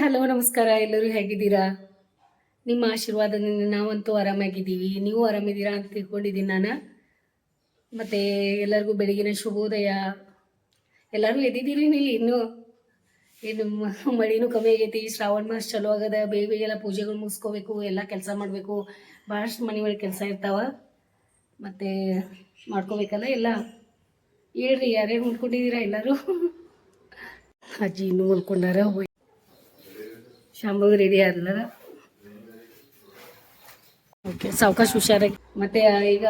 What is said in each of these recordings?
Hello, ನಮಸ್ಕಾರ. ಎಲ್ಲರೂ ಹೇಗಿದ್ದೀರಾ? ನಿಮ್ಮ ಆಶೀರ್ವಾದದಿಂದ ನಾವಂತೂ ಆರಾಮಾಗಿದ್ದೀವಿ. ನೀವು ಆರಾಮಿದ್ದೀರಾ ಅಂತ ತಿಳ್ಕೊಂಡಿದ್ದೀನಿ ನಾನು. ಮತ್ತು ಎಲ್ಲರಿಗೂ ಬೆಳಗಿನ ಶುಭೋದಯ. ಎಲ್ಲರೂ ಎದ್ದಿದ್ದೀರಿ ನೀವು ಇನ್ನೂ? ಏನು ಮಳಿನೂ ಕಮ್ಮಿ ಆಗೈತಿ. ಶ್ರಾವಣ ಮಾಸ ಚಲೋ ಆಗದ. ಬೇಗ ಬೇಗ ಎಲ್ಲ ಪೂಜೆಗಳು ಮುಗಿಸ್ಕೋಬೇಕು. ಎಲ್ಲ ಕೆಲಸ ಮಾಡಬೇಕು. ಭಾಳಷ್ಟು ಮನೆ ಒಳಗೆ ಕೆಲಸ ಇರ್ತಾವ. ಮತ್ತು ಮಾಡ್ಕೋಬೇಕಲ್ಲ ಎಲ್ಲ? ಹೇಳ್ರಿ, ಯಾರ್ಯಾರು ಉಂಡ್ಕೊಂಡಿದ್ದೀರಾ ಎಲ್ಲರೂ? ಅಜ್ಜಿ ಇನ್ನೂ ಮುಲ್ಕೊಂಡಾರ ಹೋಯ್ ಶಾಂಭವಿ ರೆಡಿ ಆದ್ಲರ ಓಕೆ ಸಾವಕಾಶ ಹುಷಾರಾಗಿ ಮತ್ತೆ ಈಗ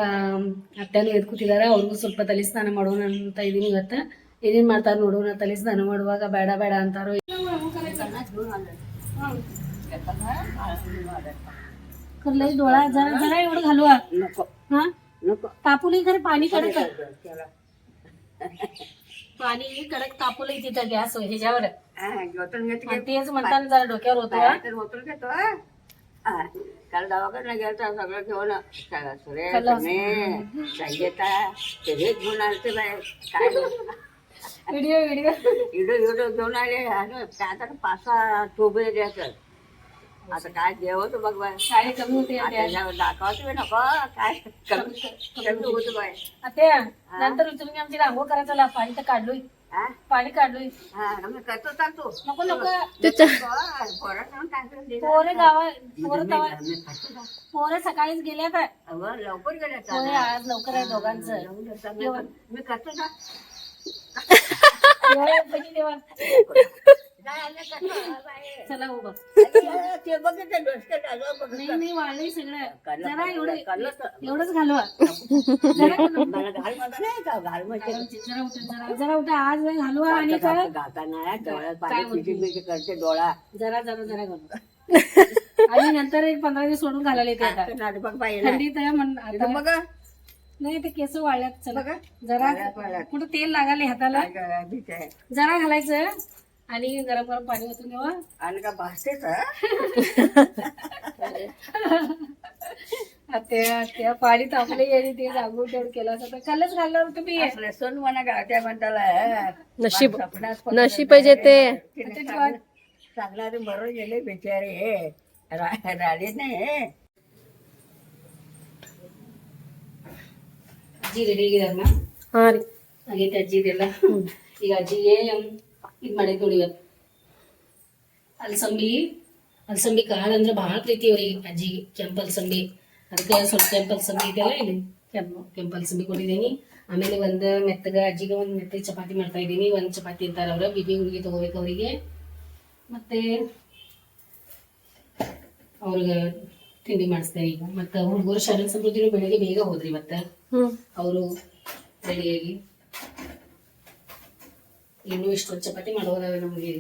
ಅತ್ತೆನೂ ಎದ್ದು ಕೂತಿದಾರ ಅವ್ರಿಗೂ ಸ್ವಲ್ಪ ತಲೆ ಸ್ನಾನ ಮಾಡೋಣ ಅಂತ ಇದೀನಿ ಇವತ್ತು ಏನೇನು ಮಾಡ್ತಾರ ನೋಡೋಣ ತಲೆ ಸ್ನಾನ ಮಾಡುವಾಗ ಬೇಡ ಬೇಡ ಅಂತಾರೋ करलंय डोळा जरा जरा एवढं घालवा हा तापून खरं पाणी कडक आहे. पाणी कडक तापवलंय तिथं गॅस ह्याच्यावर. आणि तेच म्हणताना जरा डोक्यावर होतं हा. काल दवाखान्यात गेलता सगळं घेऊन सुरे खाल्लं संगीता ते हेच घेऊन आलते बाय काय व्हिडिओ व्हिडिओ. इडो इडो घेऊन आले. आणि काय आता पाच सहा टोबे द्यायचं आता काय जेवत बघ बाय शाळे कमी होते आता त्याच्यावर दाखवतो बी नको काय कमी कमी होत. बाय आता नंतर उचलून आमची रांगोळ करायचं ला पाणी तर काढलोय. हा? पाणी काढलोय. हा मग करतो सांगतो नको नको. पोरं सांग टाकून दे. पोरे गावा पोरं तवा का? पोरं सकाळीच गेल्यात अगं, लवकर गेल्या. होय आज लवकर आहे दोघांचं. मी मी करतो ना. चला ते डोसक्यात बघ. नाही नाही वाळलंय सगळं जरा एवढं काढलं तर. एवढंच घालवा जरा घालवा. मला घाल म्हणता नाही का? घाल. जरा उठा जरा जरा उठा आज घालवा आणि डोळ्यात काय पाणी म्हणते? पिटी पिटी करते डोळा जरा जरा जरा घालवा आणि नंतर एक पंधरा दिवस सोडून घालायला येते आता नाटक. थंडीत आहे म्हण आता बघ नाही ते केस वाळल्यात. चला. बघा. जरा वाळल्यात. कुठं तेल लागाले हाताला? काय काय भीती आहे. जरा घालायचं आणि गरम गरम पाणी ओतून देवा. आणि का भासतेच हा? त्या त्या पाणी तापले आणि ते जागून तेवढं केलं असं तर कालच घालणार तुम्ही. असलं सण म्हणा गाठ्या म्हणताला नशीब नशीब पाहिजे ते. सांगणारे बरोबर गेले बिचारे हे. रा- राहिले नाही ಅಜ್ಜಿ ರೆಡಿ ಆಗಿದಾರಮ್ಮ ಹಾ ರೀ. ಆಗೈತೆ ಅಜ್ಜಿದೆಲ್ಲ? ಈಗ ಅಜ್ಜಿಗೆ ಇದು ಮಾಡಿದ್ ನೋಡಿ ಇವತ್ತು. ಅಲ್ಸಂಬಿ ಅಲಸಂಬಿ ಕಾಳು ಅಂದ್ರೆ ಭಾಳ ಪ್ರೀತಿ ಅವ್ರಿಗೆ ಅಜ್ಜಿಗೆ ಕೆಂಪು ಅಲಸಂಬಿ ಅದಕ್ಕೆ ಸ್ವಲ್ಪ ಕೆಂಪು ಅಲ್ಸಂಬಿ ಇದೆಯಲ್ಲ ಇಲ್ಲಿ. ಕೆಂಪು ಕೆಂಪು ಅಲಸಂಬಿ ಕೊಟ್ಟಿದ್ದೀನಿ. ಆಮೇಲೆ ಒಂದು ಮೆತ್ತಗ ಅಜ್ಜಿಗೆ ಒಂದು ಮೆತ್ತಗೆ ಚಪಾತಿ ಮಾಡ್ತಾ ಇದ್ದೀನಿ. ಒಂದು ಚಪಾತಿ ಅಂತಾರೆ ಅವ್ರ. ಬಿಬಿ ಹುಡುಗಿ ತಗೋಬೇಕು ಅವರಿಗೆ. ಮತ್ತೆ ಅವ್ರಿಗೆ ತಿಂಡಿ ಮಾಡಿಸ್ತಾರೆ ಈಗ. ಮತ್ತೆ ಹುಡುಗರು ಶರಣ ಸಮೃದ್ಧಿನೂ ಬೆಳಗ್ಗೆ ಬೇಗ ಹೋದ್ರಿ ಮತ್ತ ಹ್ಮ್. ಅವರು ರೆಡಿಯಾಗಿ ಇನ್ನೂ ಇಷ್ಟೊಂದು ಚಪಾತಿ ಮಾಡೋದಾವೆ ನಮಗೆ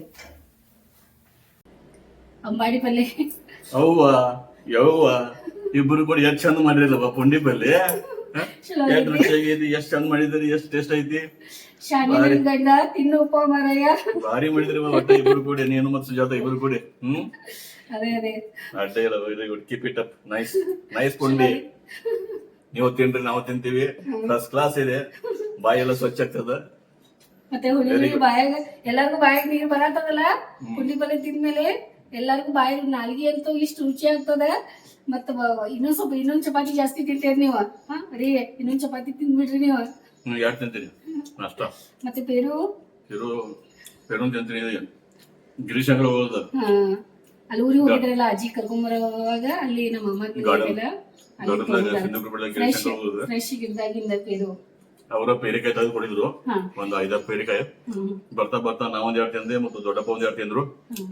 ಅಂಬಾಡಿ ಪಲ್ಯ ಅವ್ವ ಯವ್ವ. ಇಬ್ರು ಕೂಡ ಎಷ್ಟ್ ಚಂದ ಮಾಡಿರಲ್ಲವ ಪುಂಡಿ ಪಲ್ಲೆ ಎಷ್ಟ್ ರುಚಿ ಆಗೈತಿ ಎಷ್ಟ್ ಚಂದ ಮಾಡಿದ್ರಿ ಎಷ್ಟ್ ಟೇಸ್ಟ್ ಐತಿ? ಗಂಡ ತಿನ್ನು ಉಪ ಮಾರಯ್ಯ ಭಾರಿ ಮಾಡಿದ್ರಿ ಒಟ್ಟ ಇಬ್ರು ಕೂಡಿ ನೀನು ಮತ್ತು ಸುಜಾತ ಇಬ್ರು ಕೂಡಿ ಹ್ಮ್? ಅದೇ ಅದೇ. ಅಡ್ಡ ಇಲ್ಲ very good keep it up nice nice ಪುಂಡಿ ನೀವು ತಿನ್ರಿ ನಾವು ತಿಂತೀವಿ. ಫಸ್ಟ್ ಕ್ಲಾಸ್ ಇದೆ. ಬಾಯಿ ಎಲ್ಲ ಸ್ವಚ್ಛ ಆಗ್ತದ? ಮತ್ತೆ ಹುಳಿ ಬಾಯಾಗ ಎಲ್ಲಾರ್ಗು ಬಾಯಾಗ ನೀರ್ ಬರತ್ತದಲ್ಲ? ಹುಳಿ ಪಲ್ಯ ತಿಂದ್ಮೇಲೆ ಎಲ್ಲಾರ್ಗು ಬಾಯಿ ನಾಲ್ಗಿ ಅಂತೂ ಇಷ್ಟು ರುಚಿ ಆಗ್ತದ. ಮತ್ತ ಇನ್ನೊಂದ್ ಸ್ವಲ್ಪ ಇನ್ನೊಂದ್ ಚಪಾತಿ ಜಾಸ್ತಿ ತಿಂತೀರಿ ನೀವು. ಹಾ ರೀ ಇನ್ನೊಂದ್ ಚಪಾತಿ ತಿಂದ್ಬಿಡ್ರಿ ನೀವು. ಯಾಕೆ ತಿಂತೀನಿ ಅಷ್ಟ ಮತ್ತೆ ಪೇರು? ಪೇರು ಪೇರು ತಿಂತೀನಿ ಗಿರಿಶಂಕರ ಹೋಗೋದು. ಹಾ. ಅಲ್ಲಿ ಊರಿಗೆ ಹೋಗಿದ್ರಲ್ಲ ಅಜ್ಜಿ ಕರ್ಕೊಂಬರುವಾಗ ಅಲ್ಲಿ ನಮ್ಮ ಅಮ್ಮ ಫ್ರೆಶ್ ಫ್ರೆಶ್ ಇದ್ದಾಗಿಂದ ಇದು. ಅವರ ಪೇರಿಕಾಯಿ ತಂದು ಕೊಡಿದ್ರು. ಒಂದು ಐದಾರು ಪೇರಿಕಾಯಿ. ಬರ್ತಾ ಬರ್ತಾ ನಾ ಒಂದ್ ಎರಡು ತಿಂದೆ ಮತ್ತು ದೊಡ್ಡಪ್ಪ ಒಂದ್ ಎರಡು ತಿಂದ್ರು.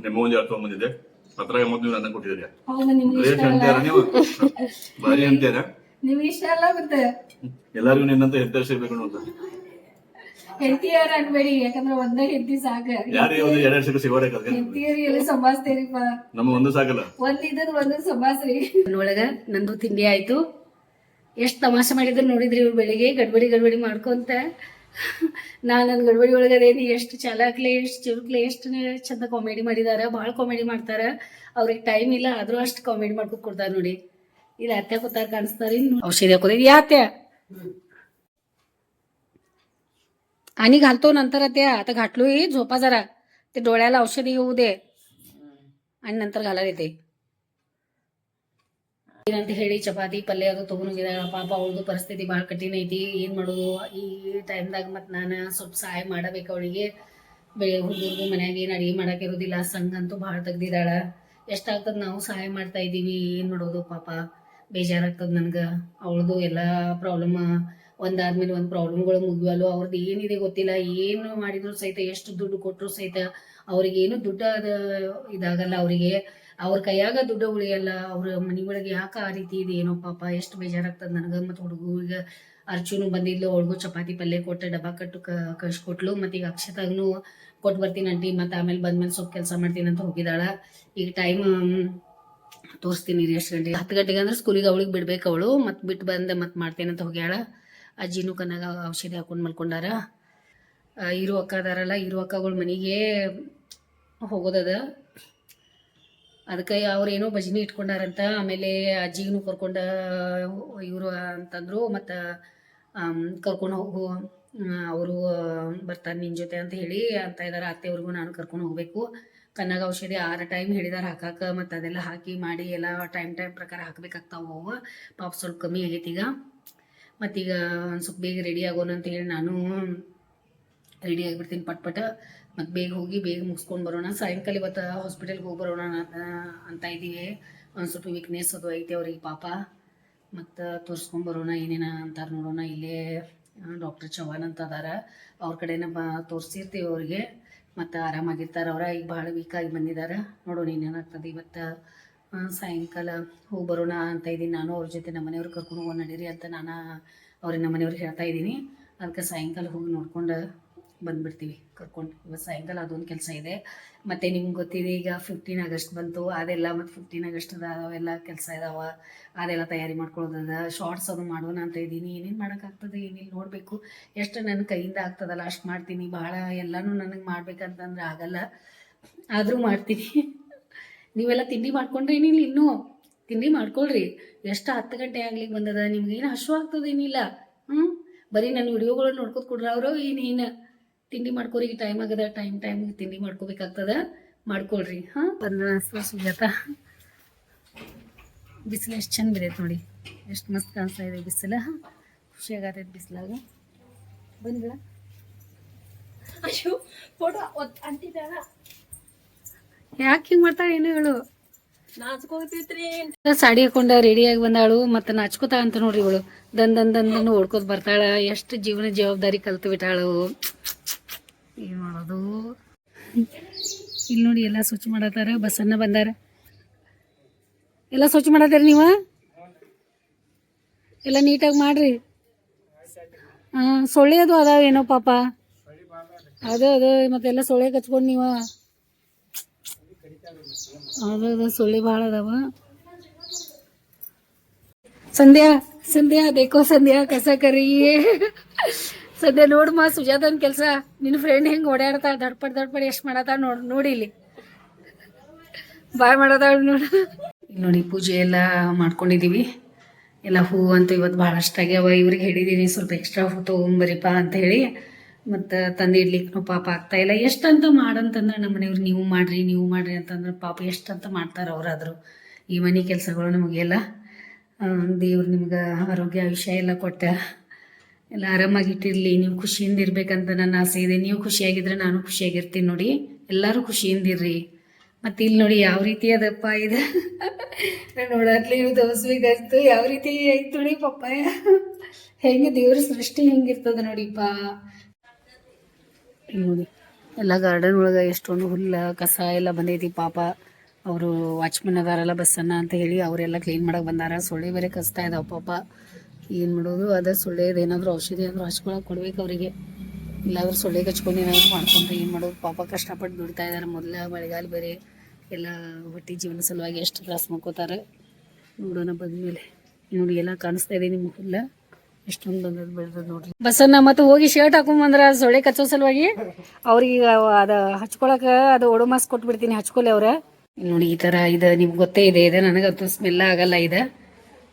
ನಿಮ್ಮ ಒಂದ್ ಎರಡು ತಗೊಂಬಂದಿದ್ದೆ ಹತ್ರ ಎಂಬತ್ತು ನೀವು ಕೊಟ್ಟಿದ್ರೆ ಕೊಟ್ಟಿದ್ದೀರಿ. ರೇಟ್ ಅಂತೀರ ನೀವು? ಭಾರಿ ಅಂತೀರ? ನಿಮ್ಗೆ ಇಷ್ಟ ಮತ್ತೆ ಎಲ್ಲರಿಗೂ ನಿನ್ನಂತ ಹೆದ್ದಾರಿ ಸಿಗ್ಬೇಕು ಅಂತ ಹೆಂಡತಿಯರ್ ಅನ್ಬೇಡಿ ಯಾಕಂದ್ರೆ ಒಂದೇ ಹೆಂಡತಿ ಸಾಕ. ಯಾರೇ ಒಂದು ಎರಡು ಸಿಕ್ಕ ಒಂದು ಸಾಕಲ್ಲ? ಒಂದು ಒಳಗ ನಂದು ತಿಂಡಿ ಆಯ್ತು. ಎಷ್ಟ್ ತಮಾಷೆ ಮಾಡಿದ್ರು ನೋಡಿದ್ರಿ ಇವ್ರು ಬೆಳಿಗ್ಗೆ? ಗಡ್ಬಡಿ ಗಡ್ಬಡಿ ಮಾಡ್ಕೊಂತ. ನಾ ನನ್ ಗಡ್ಬಡಿ ಒಳಗದೇನಿ ಎಷ್ಟು ಚಾಲಾಕ್ಲೆ ಎಷ್ಟು ಚುರುಕ್ಲೆ ಎಷ್ಟು ಚಂದ ಕಾಮಿಡಿ ಮಾಡಿದಾರ ಬಹಳ ಕಾಮಿಡಿ ಮಾಡ್ತಾರ. ಅವ್ರಿಗೆ ಟೈಮ್ ಇಲ್ಲ ಆದ್ರೂ ಅಷ್ಟು ಕಾಮಿಡಿ ಮಾಡ್ಕೊ ಕೊಡ್ತಾರ ನೋಡಿ. ಇಲ್ಲಿ ಅತ್ತೆ ಕೊತ್ತಾರ ಕಾಣಿಸ್ತಾರ ಔಷಧಿ ಹಾಕೋದ್ ಯಾತ್ಯ आणि घालतो नंतर त्या आता घातलोय झोपा जरा ते डोळ्याला औषधी येऊ दे ಅಣ್ಣ ನಂತರ ಹಾಲಾಗೈತಿ ಏನಂತ ಹೇಳಿ ಚಪಾತಿ ಪಲ್ಯ ಅದು ತೊಗೊಂಡೋಗಿದಾಳ ಪಾಪ ಅವಳದು ಪರಿಸ್ಥಿತಿ ಭಾಳ ಕಠಿಣ ಐತಿ ಏನು ಮಾಡೋದು ಈ ಟೈಮ್ದಾಗ ಮತ್ತು ನಾನು ಸ್ವಲ್ಪ ಸಹಾಯ ಮಾಡಬೇಕು ಅವಳಿಗೆ ಬೆ ಹುಡುಗರಿಗೂ ಮನ್ಯಾಗ ಏನು ಅಡುಗೆ ಮಾಡೋಕ್ಕಿರೋದಿಲ್ಲ ಸಂಘ ಅಂತೂ ಭಾಳ ತೆಗ್ದಿದ್ದಾಳ ಎಷ್ಟಾಗ್ತದೆ ನಾವು ಸಹಾಯ ಮಾಡ್ತಾ ಇದ್ದೀವಿ ಏನು ಮಾಡೋದು ಪಾಪ ಬೇಜಾರಾಗ್ತದೆ ನನಗೆ ಅವಳದು ಎಲ್ಲ ಪ್ರಾಬ್ಲಮ್ ಒಂದಾದ್ಮೇಲೆ ಒಂದು ಪ್ರಾಬ್ಲಮ್ಗಳು ಮುಗಿವಲ್ಲು ಅವ್ರದ್ದು ಏನಿದೆ ಗೊತ್ತಿಲ್ಲ, ಏನು ಮಾಡಿದ್ರು ಸಹಿತ, ಎಷ್ಟು ದುಡ್ಡು ಕೊಟ್ಟರು ಸಹಿತ ಅವ್ರಿಗೇನು ದುಡ್ಡು ಇದಾಗಲ್ಲ ಅವರಿಗೆ. ಅವ್ರ ಕೈಯಾಗ ದುಡ್ಡು ಉಳಿಯಲ್ಲ, ಅವ್ರ ಮನೆ ಒಳಗೆ ಯಾಕೆ ಆ ರೀತಿ ಇದೆ, ಏನೋ ಪಾಪ, ಎಷ್ಟು ಬೇಜಾರಾಗ್ತದೆ ನನಗೆ ಮತ್ತು ಹುಡುಗರಿಗೆ ಅರ್ಚುನು ಬಂದಿದ್ಲು, ಅವ್ಳಿಗೂ ಚಪಾತಿ ಪಲ್ಯ ಕೊಟ್ಟು, ಡಬ್ಬ ಕಟ್ಟು ಕಳ್ಸಿ ಕಳ್ಸಿಕೊಟ್ಲು, ಮತ್ತು ಈಗ ಅಕ್ಷತಾಗೂ ಕೊಟ್ಟು ಬರ್ತೀನಿ ಅಂಟಿ, ಮತ್ತು ಆಮೇಲೆ ಬಂದ್ಮೇಲೆ ಸ್ವಲ್ಪ ಕೆಲಸ ಮಾಡ್ತೀನಿ ಅಂತ ಹೋಗಿದ್ದಾಳ ಈಗ ಟೈಮ್ ತೋರಿಸ್ತೀನಿ ರೀ ಎಷ್ಟು ಗಂಟೆಗೆ. ಹತ್ತು ಗಂಟೆಗೆ ಅಂದ್ರೆ ಸ್ಕೂಲಿಗೆ ಅವಳಿಗೆ ಬಿಡ್ಬೇಕು ಅವಳು, ಮತ್ತೆ ಬಿಟ್ಟು ಬಂದೆ ಮತ್ತೆ ಮಾಡ್ತೇನೆ ಅಂತ ಹೋಗ್ಯಾಳ. ಅಜ್ಜಿನೂ ಕನ್ನಾಗ ಔಷಧಿ ಹಾಕೊಂಡು ಮಲ್ಕೊಂಡಾರ. ಇರು ಅಕ್ಕ ಅದಾರಲ್ಲ, ಇರು ಅಕ್ಕಗಳ ಮನೆಗೆ ಹೋಗೋದದ. ಅದಕ್ಕೆ ಅವ್ರೇನೋ ಭಜನೆ ಇಟ್ಕೊಂಡಾರಂತ, ಆಮೇಲೆ ಅಜ್ಜಿಗೂ ಕರ್ಕೊಂಡ, ಇವರು ಅಂತಂದರು, ಮತ್ತು ಕರ್ಕೊಂಡು ಹೋಗು ಅವರು ಬರ್ತಾರೆ ನಿನ್ನ ಜೊತೆ ಅಂತ ಹೇಳಿ ಅಂತ ಇದ್ದಾರೆ ಅತ್ತೆಯವ್ರಿಗೂ ನಾನು ಕರ್ಕೊಂಡು ಹೋಗಬೇಕು. ಕನ್ನಾಗ ಔಷಧಿ ಆರು ಟೈಮ್ ಹೇಳಿದಾರೆ ಹಾಕಕ್ಕೆ ಮತ್ತು ಅದೆಲ್ಲ ಹಾಕಿ ಮಾಡಿ ಎಲ್ಲ ಟೈಮ್ ಟೈಮ್ ಪ್ರಕಾರ ಹಾಕಬೇಕಾಗ್ತಾವ ಪಾಪ ಸ್ವಲ್ಪ ಕಮ್ಮಿ ಆಗೈತಿ ಈಗ. ಮತ್ತೀಗ ಒಂದು ಸ್ವಲ್ಪ ಬೇಗ ರೆಡಿ ಆಗೋಣ ಅಂತ ಹೇಳಿ ನಾನು ರೆಡಿ ಆಗಿಬಿಡ್ತೀನಿ ಪಟ್ ಪಟ. ಮತ್ತು ಬೇಗ ಹೋಗಿ ಬೇಗ ಮುಗಿಸ್ಕೊಂಡು ಬರೋಣ. ಸಾಯಂಕಾಲ ಇವತ್ತು ಹಾಸ್ಪಿಟಲ್ಗೆ ಹೋಗಿ ಬರೋಣ ಅಂತ ಇದ್ದೀವಿ. ಒಂದು ಸ್ವಲ್ಪ ವೀಕ್ನೆಸ್ ಅದು ಐತೆ ಅವ್ರಿಗೆ ಪಾಪ. ಮತ್ತು ತೋರಿಸ್ಕೊಂಡು ಬರೋಣ, ಏನೇನ ಅಂತಾರೆ ನೋಡೋಣ. ಇಲ್ಲೇ ಡಾಕ್ಟರ್ ಚವಾನ್ ಅಂತ ಅದಾರ. ಅವ್ರ ಕಡೆನ ಬ, ತೋರಿಸಿರ್ತೀವಿ ಅವ್ರಿಗೆ. ಮತ್ತು ಆರಾಮಾಗಿರ್ತಾರೆ ಅವ್ರ. ಈಗ ಭಾಳ ವೀಕಾಗಿ ಬಂದಿದ್ದಾರೆ ನೋಡೋಣ ಏನೇನಾಗ್ತದೆ ಇವತ್ತು. ಸಾಯಂಕಾಲ ಹೋಗಿ ಬರೋಣ ಅಂತ ಇದ್ದೀನಿ. ನಾನು ಅವ್ರ ಜೊತೆ ನಮ್ಮ ಮನೆಯವ್ರು ಕರ್ಕೊಂಡು ಹೋಗಿ ನಡೀರಿ ಅಂತ ನಾನು ಅವ್ರಿಗೆ ನಮ್ಮ ಮನೆಯವ್ರಿಗೆ ಹೇಳ್ತಾ ಇದ್ದೀನಿ. ಅದಕ್ಕೆ ಸಾಯಂಕಾಲ ಹೋಗಿ ನೋಡ್ಕೊಂಡು ಬಂದ್ಬಿಡ್ತೀವಿ ಕರ್ಕೊಂಡು. ಇವತ್ತು ಸಾಯಂಕಾಲ ಅದೊಂದು ಕೆಲಸ ಇದೆ. ಮತ್ತು ನಿಮ್ಗೆ ಗೊತ್ತಿದೆ, ಈಗ ಫಿಫ್ಟೀನ್ ಆಗಸ್ಟ್ ಬಂತು. ಅದೆಲ್ಲ ಮತ್ತು ಫಿಫ್ಟೀನ್ ಆಗಸ್ಟ್ ಅದ, ಅವೆಲ್ಲ ಕೆಲಸ ಇದಾವ. ಅದೆಲ್ಲ ತಯಾರಿ ಮಾಡ್ಕೊಳ್ಳೋದದ ಶಾರ್ಟ್ಸ್ ಅದು ಮಾಡೋಣ ಅಂತ ಇದ್ದೀನಿ. ಏನೇನು ಮಾಡೋಕ್ಕಾಗ್ತದೆ ಏನೇನು ನೋಡಬೇಕು. ಎಷ್ಟು ನನ್ನ ಕೈಯಿಂದ ಆಗ್ತದಲ್ಲ, ಅಷ್ಟು ಮಾಡ್ತೀನಿ. ಭಾಳ ಎಲ್ಲನೂ ನನಗೆ ಮಾಡ್ಬೇಕಂತಂದ್ರೆ ಆಗಲ್ಲ. ಆದರೂ ಮಾಡ್ತೀನಿ. ನೀವೆಲ್ಲ ತಿಂಡಿ ಮಾಡ್ಕೊಂಡ್ರೆ ಏನಿಲ್ಲ ಇನ್ನೂ. ತಿಂಡಿ ಮಾಡ್ಕೊಳ್ರಿ. ಎಷ್ಟು ಹತ್ತು ಗಂಟೆ ಆಗ್ಲಿಕ್ಕೆ ಬಂದದ ನಿಮ್ಗೇನು ಹಶು ಆಗ್ತದೇನಿಲ್ಲ. ಹ್ಞೂ ಬರೀ ನನ್ನ ವಿಡಿಯೋಗಳು ನೋಡ್ಕೊತ ಕೊಡ್ರ ಅವರು ಏನು ತಿಂಡಿ ಮಾಡ್ಕೊರಿಗೆ ಟೈಮ್ ಆಗದ ಟೈಮ್ ಟೈಮ್ ತಿಂಡಿ ಮಾಡ್ಕೋಬೇಕಾಗ್ತದ. ಮಾಡ್ಕೊಳ್ರಿ ಹಾಂ? ಬಂದ ಸುಜಾತ. ಬಿಸಿಲು ಎಷ್ಟು ಚಂದ ಬಿದೈತೆ ನೋಡಿ. ಎಷ್ಟು ಮಸ್ತ್ ಕಾಣಿಸ್ತಾ ಇದೆ ಬಿಸಿಲು. ಖುಷಿ ಆಗತೈತೆ ಬಿಸಿಲಾಗ ಬಂದ್ಬಿಡ ಅಯ್ಯೋ ಫೋಟೋ ಅಂತಿದ್ದಾಳ ಯಾಕೆ ಹಿಂಗ್ ಮಾಡ್ತಾಳೆ ಏನು ಹೇಳು ಸಾಡಿ ಹಾಕೊಂಡ ರೆಡಿಯಾಗಿ ಬಂದಾಳು ಮತ್ತೆ ನಾಚ್ಕೋತಾ ಅಂತ ನೋಡ್ರಿ ಇವಳು. ದನ್ ದನ್ ದನ್ ದನ್ ಓಡ್ಕೋತ ಬರ್ತಾಳ ಎಷ್ಟು ಜೀವನ ಜವಾಬ್ದಾರಿ ಕಲ್ತು ಬಿಟ್ಟಾಳು. ಏನ್ ಮಾಡೋದು? ಇಲ್ಲಿ ನೋಡಿ ಎಲ್ಲ ಸ್ವಚ್ಛ ಮಾಡತ್ತಾರ ಬಸ್ಸನ್ನ ಬಂದಾರ. ಎಲ್ಲ ಸ್ವಚ್ಛ ಮಾಡತ್ತಾರ ನೀವ? ಎಲ್ಲ ನೀಟಾಗಿ ಮಾಡ್ರಿ. ಹಾ ಸೊಳ್ಳೆ ಅದು ಅದಾವ ಏನೋ ಪಾಪ. ಅದ ಅದ ಮತ್ತೆಲ್ಲ ಸೊಳ್ಳೆ ಕಚ್ಕೊಂಡು ನೀವ. ಅದು ಸುಳ್ಳಿ ಸೊಳ್ಳೆ ಭಾಳ ಅದಾವ. ಸಂಧ್ಯಾ ಸಂಧ್ಯಾ, ದೇಕೋ ಸಂಧ್ಯಾ, ಕಸ ಕರಿ. ಸಂಧ್ಯಾ ನೋಡಮ್ಮ ಸುಜಾತನ್ ಕೆಲಸ. ನಿನ್ನ ಫ್ರೆಂಡ್ ಹೆಂಗ್ ಓಡಾಡ್ತಾ, ದಡ್ಪಡ್ ದಡ್ಪಡ್ ಎಷ್ಟ್ ಮಾಡತ್ತ ನೋಡ್ ಇಲ್ಲಿ. ಬಾಯ್ ಮಾಡದ ನೋಡು. ನೋಡಿ, ಪೂಜೆ ಎಲ್ಲ ಮಾಡ್ಕೊಂಡಿದೀವಿ. ಎಲ್ಲ ಹೂ ಅಂತೂ ಇವತ್ತು ಭಾಳಷ್ಟು ಆಗ್ಯಾವ ಇವ್ರಿಗೆ ಹೇಳಿದೀನಿ, ಸ್ವಲ್ಪ ಎಕ್ಸ್ಟ್ರಾ ಹೂ ತೊಗೊಂಬರಿಪ್ಪ ಅಂತ ಹೇಳಿ. ಮತ್ತು ತಂದಿಡ್ಲಿಕ್ಕೂ ಪಾಪ ಆಗ್ತಾ ಇಲ್ಲ. ಎಷ್ಟಂತ ಮಾಡಂತಂದ್ರೆ ನಮ್ಮ ಮನೆಯವ್ರು, ನೀವು ಮಾಡ್ರಿ ನೀವು ಮಾಡ್ರಿ ಅಂತಂದ್ರೆ ಪಾಪ ಎಷ್ಟಂತ ಮಾಡ್ತಾರೆ ಅವರಾದರೂ. ಈ ಮನೆ ಕೆಲಸಗಳು ನಮಗೆಲ್ಲ ದೇವ್ರು ನಿಮ್ಗೆ ಆರೋಗ್ಯ, ಆಯುಷ್ಯ ಎಲ್ಲ ಕೊಟ್ಟ, ಎಲ್ಲ ಆರಾಮಾಗಿಟ್ಟಿರಲಿ ನೀವು ಖುಷಿಯಿಂದ ಇರ್ಬೇಕಂತ ನನ್ನ ಆಸೆ ಇದೆ. ನೀವು ಖುಷಿಯಾಗಿದ್ರೆ ನಾನು ಖುಷಿಯಾಗಿರ್ತೀನಿ ನೋಡಿ. ಎಲ್ಲರೂ ಖುಷಿಯಿಂದಿರ್ರಿ ಮತ್ತು ಇಲ್ಲಿ ನೋಡಿ ಯಾವ ರೀತಿ ಅದಪ್ಪ ಇದು. ನೋಡತ್ಲಿ ಇವು ತೋರಿಸ್ಬೇಕಾಯ್ತು ಯಾವ ರೀತಿ ಐತೆ ನೋಡಿ ಪಪ್ಪಾಯ. ಹೆಂಗೆ ದೇವ್ರ ಸೃಷ್ಟಿ ಹೆಂಗಿರ್ತದ ನೋಡಿಪ್ಪ. ನೋಡಿ. ಎಲ್ಲ ಗಾರ್ಡನ್ ಒಳಗೆ ಎಷ್ಟೊಂದು ಹುಲ್ಲ, ಕಸ ಎಲ್ಲ ಬಂದೈತಿ ಪಾಪ. ಅವರು ವಾಚ್ಮನ್ ಅದಾರಲ್ಲ ಬಸ್ಸನ್ನ ಅಂತ ಹೇಳಿ ಅವರೆಲ್ಲ ಕ್ಲೀನ್ ಮಾಡಕ್ಕೆ ಬಂದಾರ. ಸೊಳ್ಳೆ ಬೇರೆ ಕಸ್ತಾ ಇದಾವೆ ಪಾಪ. ಏನು ಮಾಡೋದು? ಅದ ಸೊಳ್ಳೆದು ಏನಾದರೂ ಔಷಧಿ ಆದರೂ ಹಚ್ಕೊಳಕ್ಕೆ ಕೊಡ್ಬೇಕು ಅವರಿಗೆ. ಇಲ್ಲಾದ್ರೂ ಸೊಳ್ಳೆ ಕಚ್ಕೊಂಡು ಏನಾದರೂ ಮಾಡ್ಕೊಂಡ್ರೆ ಏನು ಮಾಡೋದು? ಪಾಪ ಕಷ್ಟಪಟ್ಟು ದುಡಿತಾ ಇದ್ದಾರೆ ಮೊದಲ ಮಳೆಗಾಲ ಬೇರೆ, ಎಲ್ಲ ಹೊಟ್ಟಿ ಜೀವನ ಸಲುವಾಗಿ ಎಷ್ಟು ತ್ರಾಸ ಮಾಡ್ಕೋತಾರೆ. ನೋಡೋಣ ಬಂದ್ಮೇಲೆ. ನೋಡಿ, ಎಲ್ಲ ಕಾಣಿಸ್ತಾ ಇದೆ ನಿಮ್ಗೆ ಹುಲ್ಲ. ಎಷ್ಟೊಂದು ಬಂದದ ನೋಡ್ರಿ. ಬಸನ್ನ ಮತ್ತೆ ಹೋಗಿ ಶರ್ಟ್ ಹಾಕೊಂಬಂದ್ರ ಸೊಳ್ಳೆ ಕಚ್ಚೋ ಸಲುವಾಗಿ ಅವ್ರಿಗೆ ಅದ ಹಚ್ಕೊಳಕ ಅದು ಒಡಮಾಸ್ ಕೊಟ್ಬಿಡ್ತೀನಿ ಹಚ್ಕೊಲಿ ಅವ್ರ. ನೋಡಿ ಈ ತರ ಇದ, ನಿಮ್ಗೆ ಗೊತ್ತೇ ಇದೆ ಇದೆ. ನನಗಂತೂ ಸ್ಮೆಲ್ ಆಗಲ್ಲ ಇದೆ.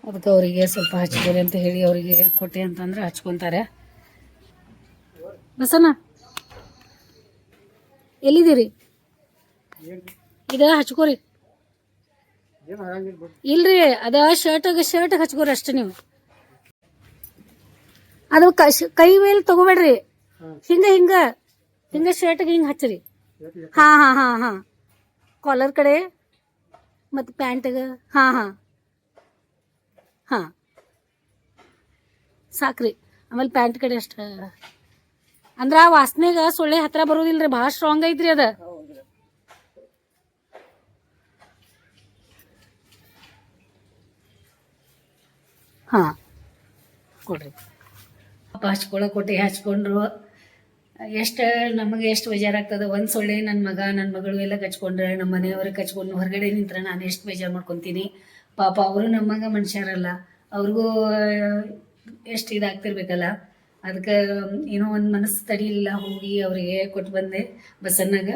ಅದಕ್ಕೆ ಅವರಿಗೆ ಸ್ವಲ್ಪ ಹಚ್ಕೊಲಿ ಅಂತ ಹೇಳಿ ಅವರಿಗೆ ಕೊಟ್ಟೆ ಅಂತಂದ್ರೆ ಹಚ್ಕೊಂತಾರೆ. ಬಸಣ್ಣ, ಎಲ್ಲಿದ್ದೀರಿ? ಇದ ಹಚ್ಕೋರಿ. ಇಲ್ರಿ, ಅದ ಶರ್ಟ್ ಶರ್ಟ್ ಹಚ್ಕೋರಿ ಅಷ್ಟೇ ನೀವು. ಅದು ಕಶ್ ಕೈ ಮೇಲೆ ತಗೋಬೇಡ್ರಿ. ಹಿಂಗ ಹಿಂಗ. ಹಿಂಗ ಶರ್ಟ್ಗೆ ಹಿಂಗ ಹಚ್ಚ್ರಿ. ಹಾ ಹಾ ಹಾ ಹಾ. ಕಾಲರ್ ಕಡೆ ಮತ್ತು ಪ್ಯಾಂಟ್ಗೆ ಹಾ ಹಾ. ಹಾ. ಸಾಕ್ರಿ. ಆಮೇಲೆ ಪ್ಯಾಂಟ್ ಕಡೆ ಅಷ್ಟ. ಅಂದ್ರ ಆ ವಾಸನೆಗ ಸೊಳ್ಳೆ ಹತ್ರ ಬರೋದಿಲ್ರಿ. ಭಾಳ ಸ್ಟ್ರಾಂಗ್ ಐತ್ರಿ ಅದ. ಹಾ. ಕೊಡ್ರಿ. ಹಚ್ಕೊಳ್ಳೋ ಕೊಟ್ಟು ಹಚ್ಕೊಂಡ್ರು. ಎಷ್ಟು ನಮಗೆ ಎಷ್ಟು ಬೇಜಾರಾಗ್ತದೆ. ಒಂದು ಸೊಳ್ಳೆ ನನ್ನ ಮಗ ನನ್ನ ಮಗಳು ಎಲ್ಲ ಕಚ್ಕೊಂಡ್ರೆ ನಮ್ಮ ಮನೆಯವ್ರಿಗೆ ಕಚ್ಕೊಂಡು ಹೊರಗಡೆ ನಿಂತ್ರೆ ನಾನು ಎಷ್ಟು ಬೇಜಾರು ಮಾಡ್ಕೊತೀನಿ. ಪಾಪ ಅವರು ನಮ್ಮ ಮಗ ಮನುಷ್ಯರಲ್ಲ. ಅವ್ರಿಗೂ ಎಷ್ಟು ಇದಾಗ್ತಿರ್ಬೇಕಲ್ಲ. ಅದಕ್ಕೆ, ಏನೋ ಒಂದು ಮನಸ್ಸು ತಡಿಲಿಲ್ಲ ಹೋಗಿ ಅವರಿಗೆ ಕೊಟ್ಟು ಬಂದೆ ಬಸ್ಸನ್ನಾಗ.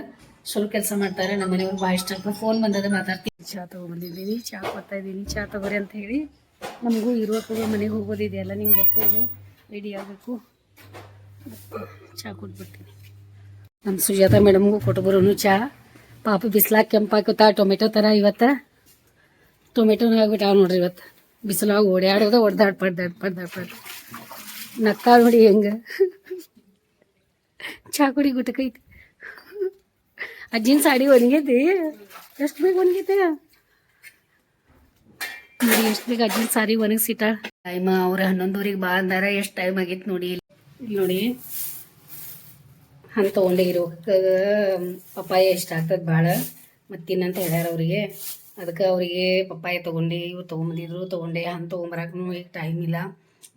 ಸ್ವಲ್ಪ ಕೆಲಸ ಮಾಡ್ತಾರೆ ನಮ್ಮ ಮನೆಯವ್ರು ಭಾಳ ಇಷ್ಟ. ಫೋನ್ ಬಂದದ ಮಾತಾಡ್ತೀನಿ. ಚಹಾ ತೊಗೊಂಬಂದಿದ್ದೀನಿ. ಚಹಾ ಕೊಡ್ತಾ ಇದ್ದೀನಿ. ಚಹಾ ತಗೋರಿ ಅಂತ ಹೇಳಿ. ನಮಗೂ ಇರೋಕೆ ಮನೆಗೆ ಹೋಗೋದಿದೆಯಲ್ಲ ನಿಮ್ಗೆ ಗೊತ್ತೇ ಇದೆ. ರೆಡಿ ಆಗಬೇಕು. ಚಹಾ ಕೊಟ್ಬಿಡ್ತೀನಿ ನಮ್ಮ ಸುಜಾತ ಮೇಡಮ್ಗೂ ಕೊಟ್ಟು ಬರೋನು ಚಹಾ. ಪಾಪ ಬಿಸಿಲಾಗ ಕೆಂಪಾಕೋತ ಟೊಮೆಟೊ ಥರ ಇವತ್ತು. ಟೊಮೆಟೊನ ಆಗ್ಬಿಟ್ಟು ನೋಡ್ರಿ ಇವತ್ತು. ಬಿಸಿಲಾಗ ಓಡಾಡೋದ ಹೊಡ್ದಾಡ್ ಪಡ್ದಾಡ್ ಪಡ್ದಾಡ್ ಪಡ್ ನಕ್ಕಾಳ್ ನೋಡಿ ಹೆಂಗೆ. ಚಹಾ ಕುಡಿ ಗುಟಕೈತಿ ಅಜ್ಜಿನ ಸಾಡಿ ಒಣಗೈತಿ ಎಷ್ಟು ಬೇಗ ಒಣಗೈತೆ ನೋಡಿ ಎಷ್ಟು ಬೇಗ ಅಜ್ಜಿನ ಸಾರಿ ಒಣಗಿಸಿಟ್ಟ. ಟೈಮ್, ಅವ್ರ ಹನ್ನೊಂದೂರಿಗೆ ಬಾ ಅಂದಾರ, ಎಷ್ಟು ಟೈಮ್ ಆಗೈತೆ ನೋಡಿ ನೋಡಿ, ಹಂಗೆ ತೊಗೊಂಡೆ ಇರೋ. ಪಪ್ಪಾಯ ಇಷ್ಟ ಆಗ್ತದೆ ಭಾಳ ಮತ್ತಿನ್ನಂತ ಹೇಳ್ಯಾರ ಅವರಿಗೆ. ಅದಕ್ಕೆ ಅವರಿಗೆ ಪಪ್ಪಾಯ ತೊಗೊಂಡೆ ಇವು ತೊಗೊಂಬಂದಿದ್ರು, ತೊಗೊಂಡೆ. ಹಂಗೆ ತೊಗೊಂಬರಕ್ಕೂ ಈಗ ಟೈಮ್ ಇಲ್ಲ.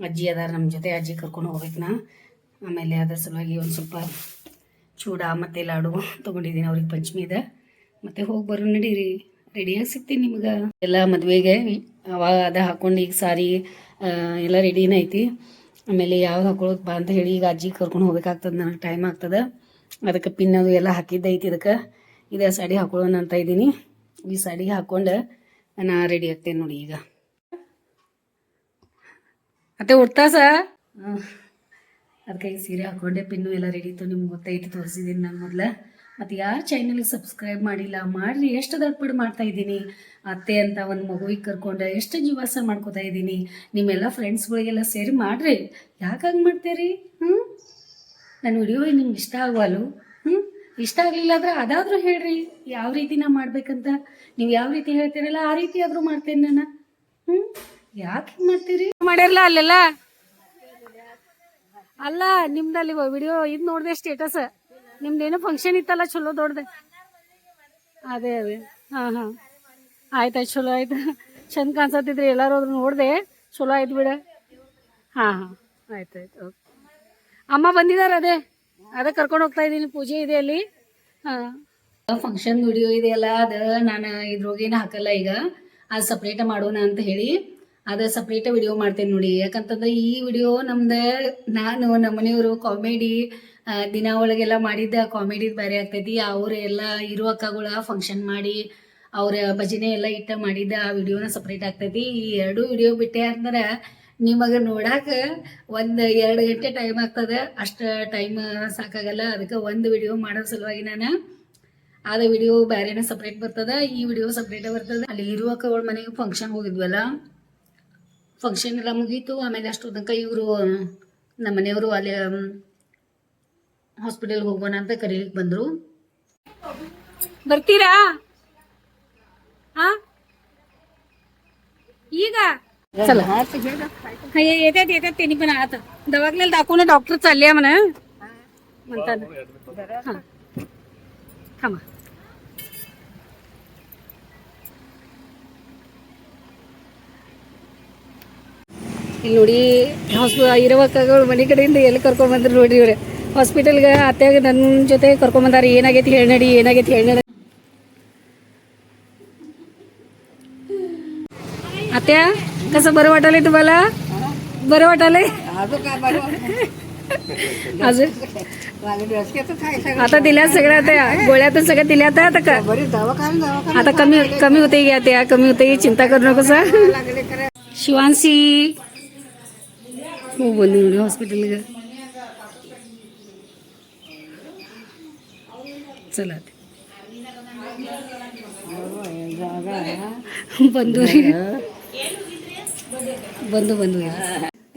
ಅಜ್ಜಿ ಅದಾರ ನಮ್ಮ ಜೊತೆ, ಅಜ್ಜಿ ಕರ್ಕೊಂಡು ಹೋಗ್ಬೇಕು ನಾ. ಆಮೇಲೆ ಅದ್ರ ಸಲುವಾಗಿ ಒಂದು ಸ್ವಲ್ಪ ಚೂಡ ಮತ್ತು ಲಾಡು ತೊಗೊಂಡಿದ್ದೀನಿ ಅವ್ರಿಗೆ ಪಂಚಮಿದ. ಮತ್ತು ಹೋಗಿ ಬರೋ ನಡೀರಿ. ರೆಡಿಯಾಗಿ ಸಿಗ್ತೀನಿ ನಿಮ್ಗೆ. ಎಲ್ಲ ಮದುವೆಗೆ ಅವಾಗ ಅದ ಹಾಕೊಂಡು ಈಗ ಸಾರಿ ಎಲ್ಲ ರೆಡಿನೇ ಐತಿ. ಆಮೇಲೆ ಯಾವ್ದು ಹಾಕೊಳ್ಳೋದು ಬಾ ಅಂತ ಹೇಳಿ ಈಗ ಅಜ್ಜಿ ಕರ್ಕೊಂಡು ಹೋಗ್ಬೇಕಾಗ್ತದೆ ನನಗೆ ಟೈಮ್ ಆಗ್ತದೆ. ಅದಕ್ಕೆ ಪಿನ್ ಅದು ಎಲ್ಲ ಹಾಕಿದ್ದೈತಿ ಇದಕ್ಕೆ. ಇದೇ ಸಾಡಿ ಹಾಕೊಳ್ಳೋಣ ಅಂತ ಇದ್ದೀನಿ. ಈ ಸಾಡಿಗೆ ಹಾಕ್ಕೊಂಡು ನಾ ರೆಡಿ ಆಗ್ತೇನೆ ನೋಡಿ ಈಗ. ಮತ್ತೆ ಉಡ್ತಾಸ? ಅದಕ್ಕೆ ಸೀರೆ ಹಾಕೊಂಡೆ. ಪಿನ್ನು ಎಲ್ಲ ರೆಡಿ ಇತ್ತು. ನಿಮ್ಗೆ ಗೊತ್ತೈತಿ ತೋರಿಸಿದ್ದೀನಿ ನಾನು ಮೊದಲ. ಮತ್ತು ಯಾರು ಚಾನಲ್ಗೆ ಸಬ್ಸ್ಕ್ರೈಬ್ ಮಾಡಿಲ್ಲ, ಮಾಡಿರಿ, ಎಷ್ಟು ದಡ್ಪಡಿ ಮಾಡ್ತಾ ಇದ್ದೀನಿ. ಅತ್ತೆ ಅಂತ ಒಂದು ಮಗುವಿಗೆ ಕರ್ಕೊಂಡು ಎಷ್ಟು ಜೀವಾಸ ಮಾಡ್ಕೋತಾ ಇದ್ದೀನಿ. ನಿಮ್ಮೆಲ್ಲ ಫ್ರೆಂಡ್ಸ್ಗಳಿಗೆಲ್ಲ ಸೇರಿ ಮಾಡ್ರಿ. ಯಾಕೆ ಹಂಗೆ ಮಾಡ್ತೀರಿ? ಹ್ಞೂ ನನ್ನ ವಿಡಿಯೋ ನಿಮ್ಗೆ ಇಷ್ಟ ಆಗವಲ್ಲು? ಹ್ಞೂ ಇಷ್ಟ ಆಗಲಿಲ್ಲ ಅಂದ್ರೆ ಅದಾದರೂ ಹೇಳ್ರಿ. ಯಾವ ರೀತಿ ನಾ ಮಾಡ್ಬೇಕಂತ? ನೀವು ಯಾವ ರೀತಿ ಹೇಳ್ತೀರಲ್ಲ, ಆ ರೀತಿ ಆದರೂ ಮಾಡ್ತೇನೆ ನಾನು. ಹ್ಞೂ ಯಾಕೆ ಮಾಡ್ತೀರಿ? ಮಾಡ್ಯಾರಲ್ಲ ಅಲ್ಲೆಲ್ಲ? ಅಲ್ಲ ನಿಮ್ದಲ್ಲಿ ವಿಡಿಯೋ ಇದು ನೋಡಿದೆ ಸ್ಟೇಟಸ್ ನಿಮ್ದೇನೋ ಫಂಕ್ಷನ್ ಇತ್ತಲ್ಲ ಚಲೋ ದೊಡ್ಡದೆ? ಅದೇ ಅದೇ. ಹಾಂ ಹಾಂ. ಆಯ್ತಾಯ್ತು ಚಲೋ ಆಯ್ತು. ಚಂದ ಕಾಣಿಸತ್ತಿದ್ರಿ, ಎಲ್ಲರೂ ಅದ್ರ ನೋಡಿದೆ. ಚಲೋ ಆಯ್ತು ಬಿಡ. ಹಾಂ ಹಾಂ. ಆಯ್ತು ಓಕೆ. ಅಮ್ಮ ಬಂದಿದ್ದಾರೆ ಅದೇ. ಅದೇ ಕರ್ಕೊಂಡು ಹೋಗ್ತಾ ಇದ್ದೀನಿ, ಪೂಜೆ ಇದೆ ಅಲ್ಲಿ. ಹಾಂ. ಫಂಕ್ಷನ್ ವಿಡಿಯೋ ಇದೆಯಲ್ಲ ಅದು ನಾನು ಇದ್ರೋಗೇನು ಹಾಕಲ್ಲ ಈಗ. ಅದು ಸಪ್ರೇಟ ಮಾಡೋಣ ಅಂತ ಹೇಳಿ. ಅದು ಸಪ್ರೇಟ ವಿಡಿಯೋ ಮಾಡ್ತೇನೆ ನೋಡಿ. ಯಾಕಂತಂದ್ರೆ ಈ ವಿಡಿಯೋ ನಮ್ದು, ನಾನು ನಮ್ಮ ಮನೆಯವರು ಕಾಮಿಡಿ ದಿನ ಒಳಗೆಲ್ಲ ಮಾಡಿದ್ದ ಕಾಮಿಡಿ ಬೇರೆ ಆಗ್ತೈತಿ. ಅವ್ರ ಎಲ್ಲ ಇರೋ ಅಕ್ಕಗಳ ಫಂಕ್ಷನ್ ಮಾಡಿ ಅವ್ರ ಭಜನೆ ಎಲ್ಲ ಇಟ್ಟ ಮಾಡಿದ್ದ ಆ ವಿಡಿಯೋನ ಸಪ್ರೇಟ್ ಆಗ್ತೈತಿ. ಈ ಎರಡು ವಿಡಿಯೋ ಬಿಟ್ಟೆ ಅಂದ್ರೆ ನಿಮಗೆ ನೋಡಾಕ ಒಂದು ಎರಡು ಗಂಟೆ ಟೈಮ್ ಆಗ್ತದೆ. ಅಷ್ಟು ಟೈಮ್ ಸಾಕಾಗಲ್ಲ. ಅದಕ್ಕೆ ಒಂದು ವಿಡಿಯೋ ಮಾಡೋ ಸಲುವಾಗಿ ನಾನು ಆದ ವಿಡಿಯೋ ಬೇರೆನೇ ಸಪ್ರೇಟ್ ಬರ್ತದ. ಈ ವಿಡಿಯೋ ಸಪ್ರೇಟ್ ಬರ್ತದ. ಅಲ್ಲಿ ಇರುವಕ್ಕಗಳ ಮನೆಗೆ ಫಂಕ್ಷನ್ ಹೋಗಿದ್ವಲ್ಲ. ಫಂಕ್ಷನ್ ಎಲ್ಲ ಮುಗೀತು. ಆಮೇಲೆ ಅಷ್ಟು ಇವರು ನಮ್ಮ ಮನೆಯವರು ಅಲ್ಲಿ ಹಾಸ್ಪಿಟಲ್ಗೆ ಹೋಗೋಣ ಅಂತ ಕರೀಲಿಕ್ಕೆ ಬಂದರು ಬರ್ತೀರಾ ಹಾ ಈಗ चला हा ये- येतात येतात त्यांनी पण आता दवाखान्याला दाखवून डॉक्टर चालले आहे म्हणा म्हणतात हा थांबा ಇಲ್ಲಿ ನೋಡಿ ಹಾಸ್ಪಿ ಇರುವಕ್ಕಗಳು ಮನೆ ಕಡೆಯಿಂದ ಎಲ್ಲಿ ಕರ್ಕೊಂಬಂದ್ರು ನೋಡಿ ಇವ್ರೆ ಹಾಸ್ಪಿಟಲ್ಗೆ ಅತ್ಯಾಗ ನನ್ನ ಜೊತೆ ಕರ್ಕೊಂಬಂದಾರ ಏನಾಗೈತಿ ಹೇಳಿ ನಡಿ ಏನಾಗೈತಿ ಹೇಳಿ ನಡಿ आत्या कसं बरं वाटायलंय तुम्हाला बरं वाटायलंय अजून काय बरं अजून माझं डोसक्याचं काय सगळं आता दिल्या सगळ्या त्या गोळ्या तर सगळ्या दिल्या आता आता का बरी दवाखाना दवाखाना आता कमी कमी होते घ्या त्या कमी होते चिंता करू नकोस हं. लागले खरं शिवांशी हो बोलली म्हणे हॉस्पिटल ಚಲೋ ಬಂದು ಬಂದು ಬಂದು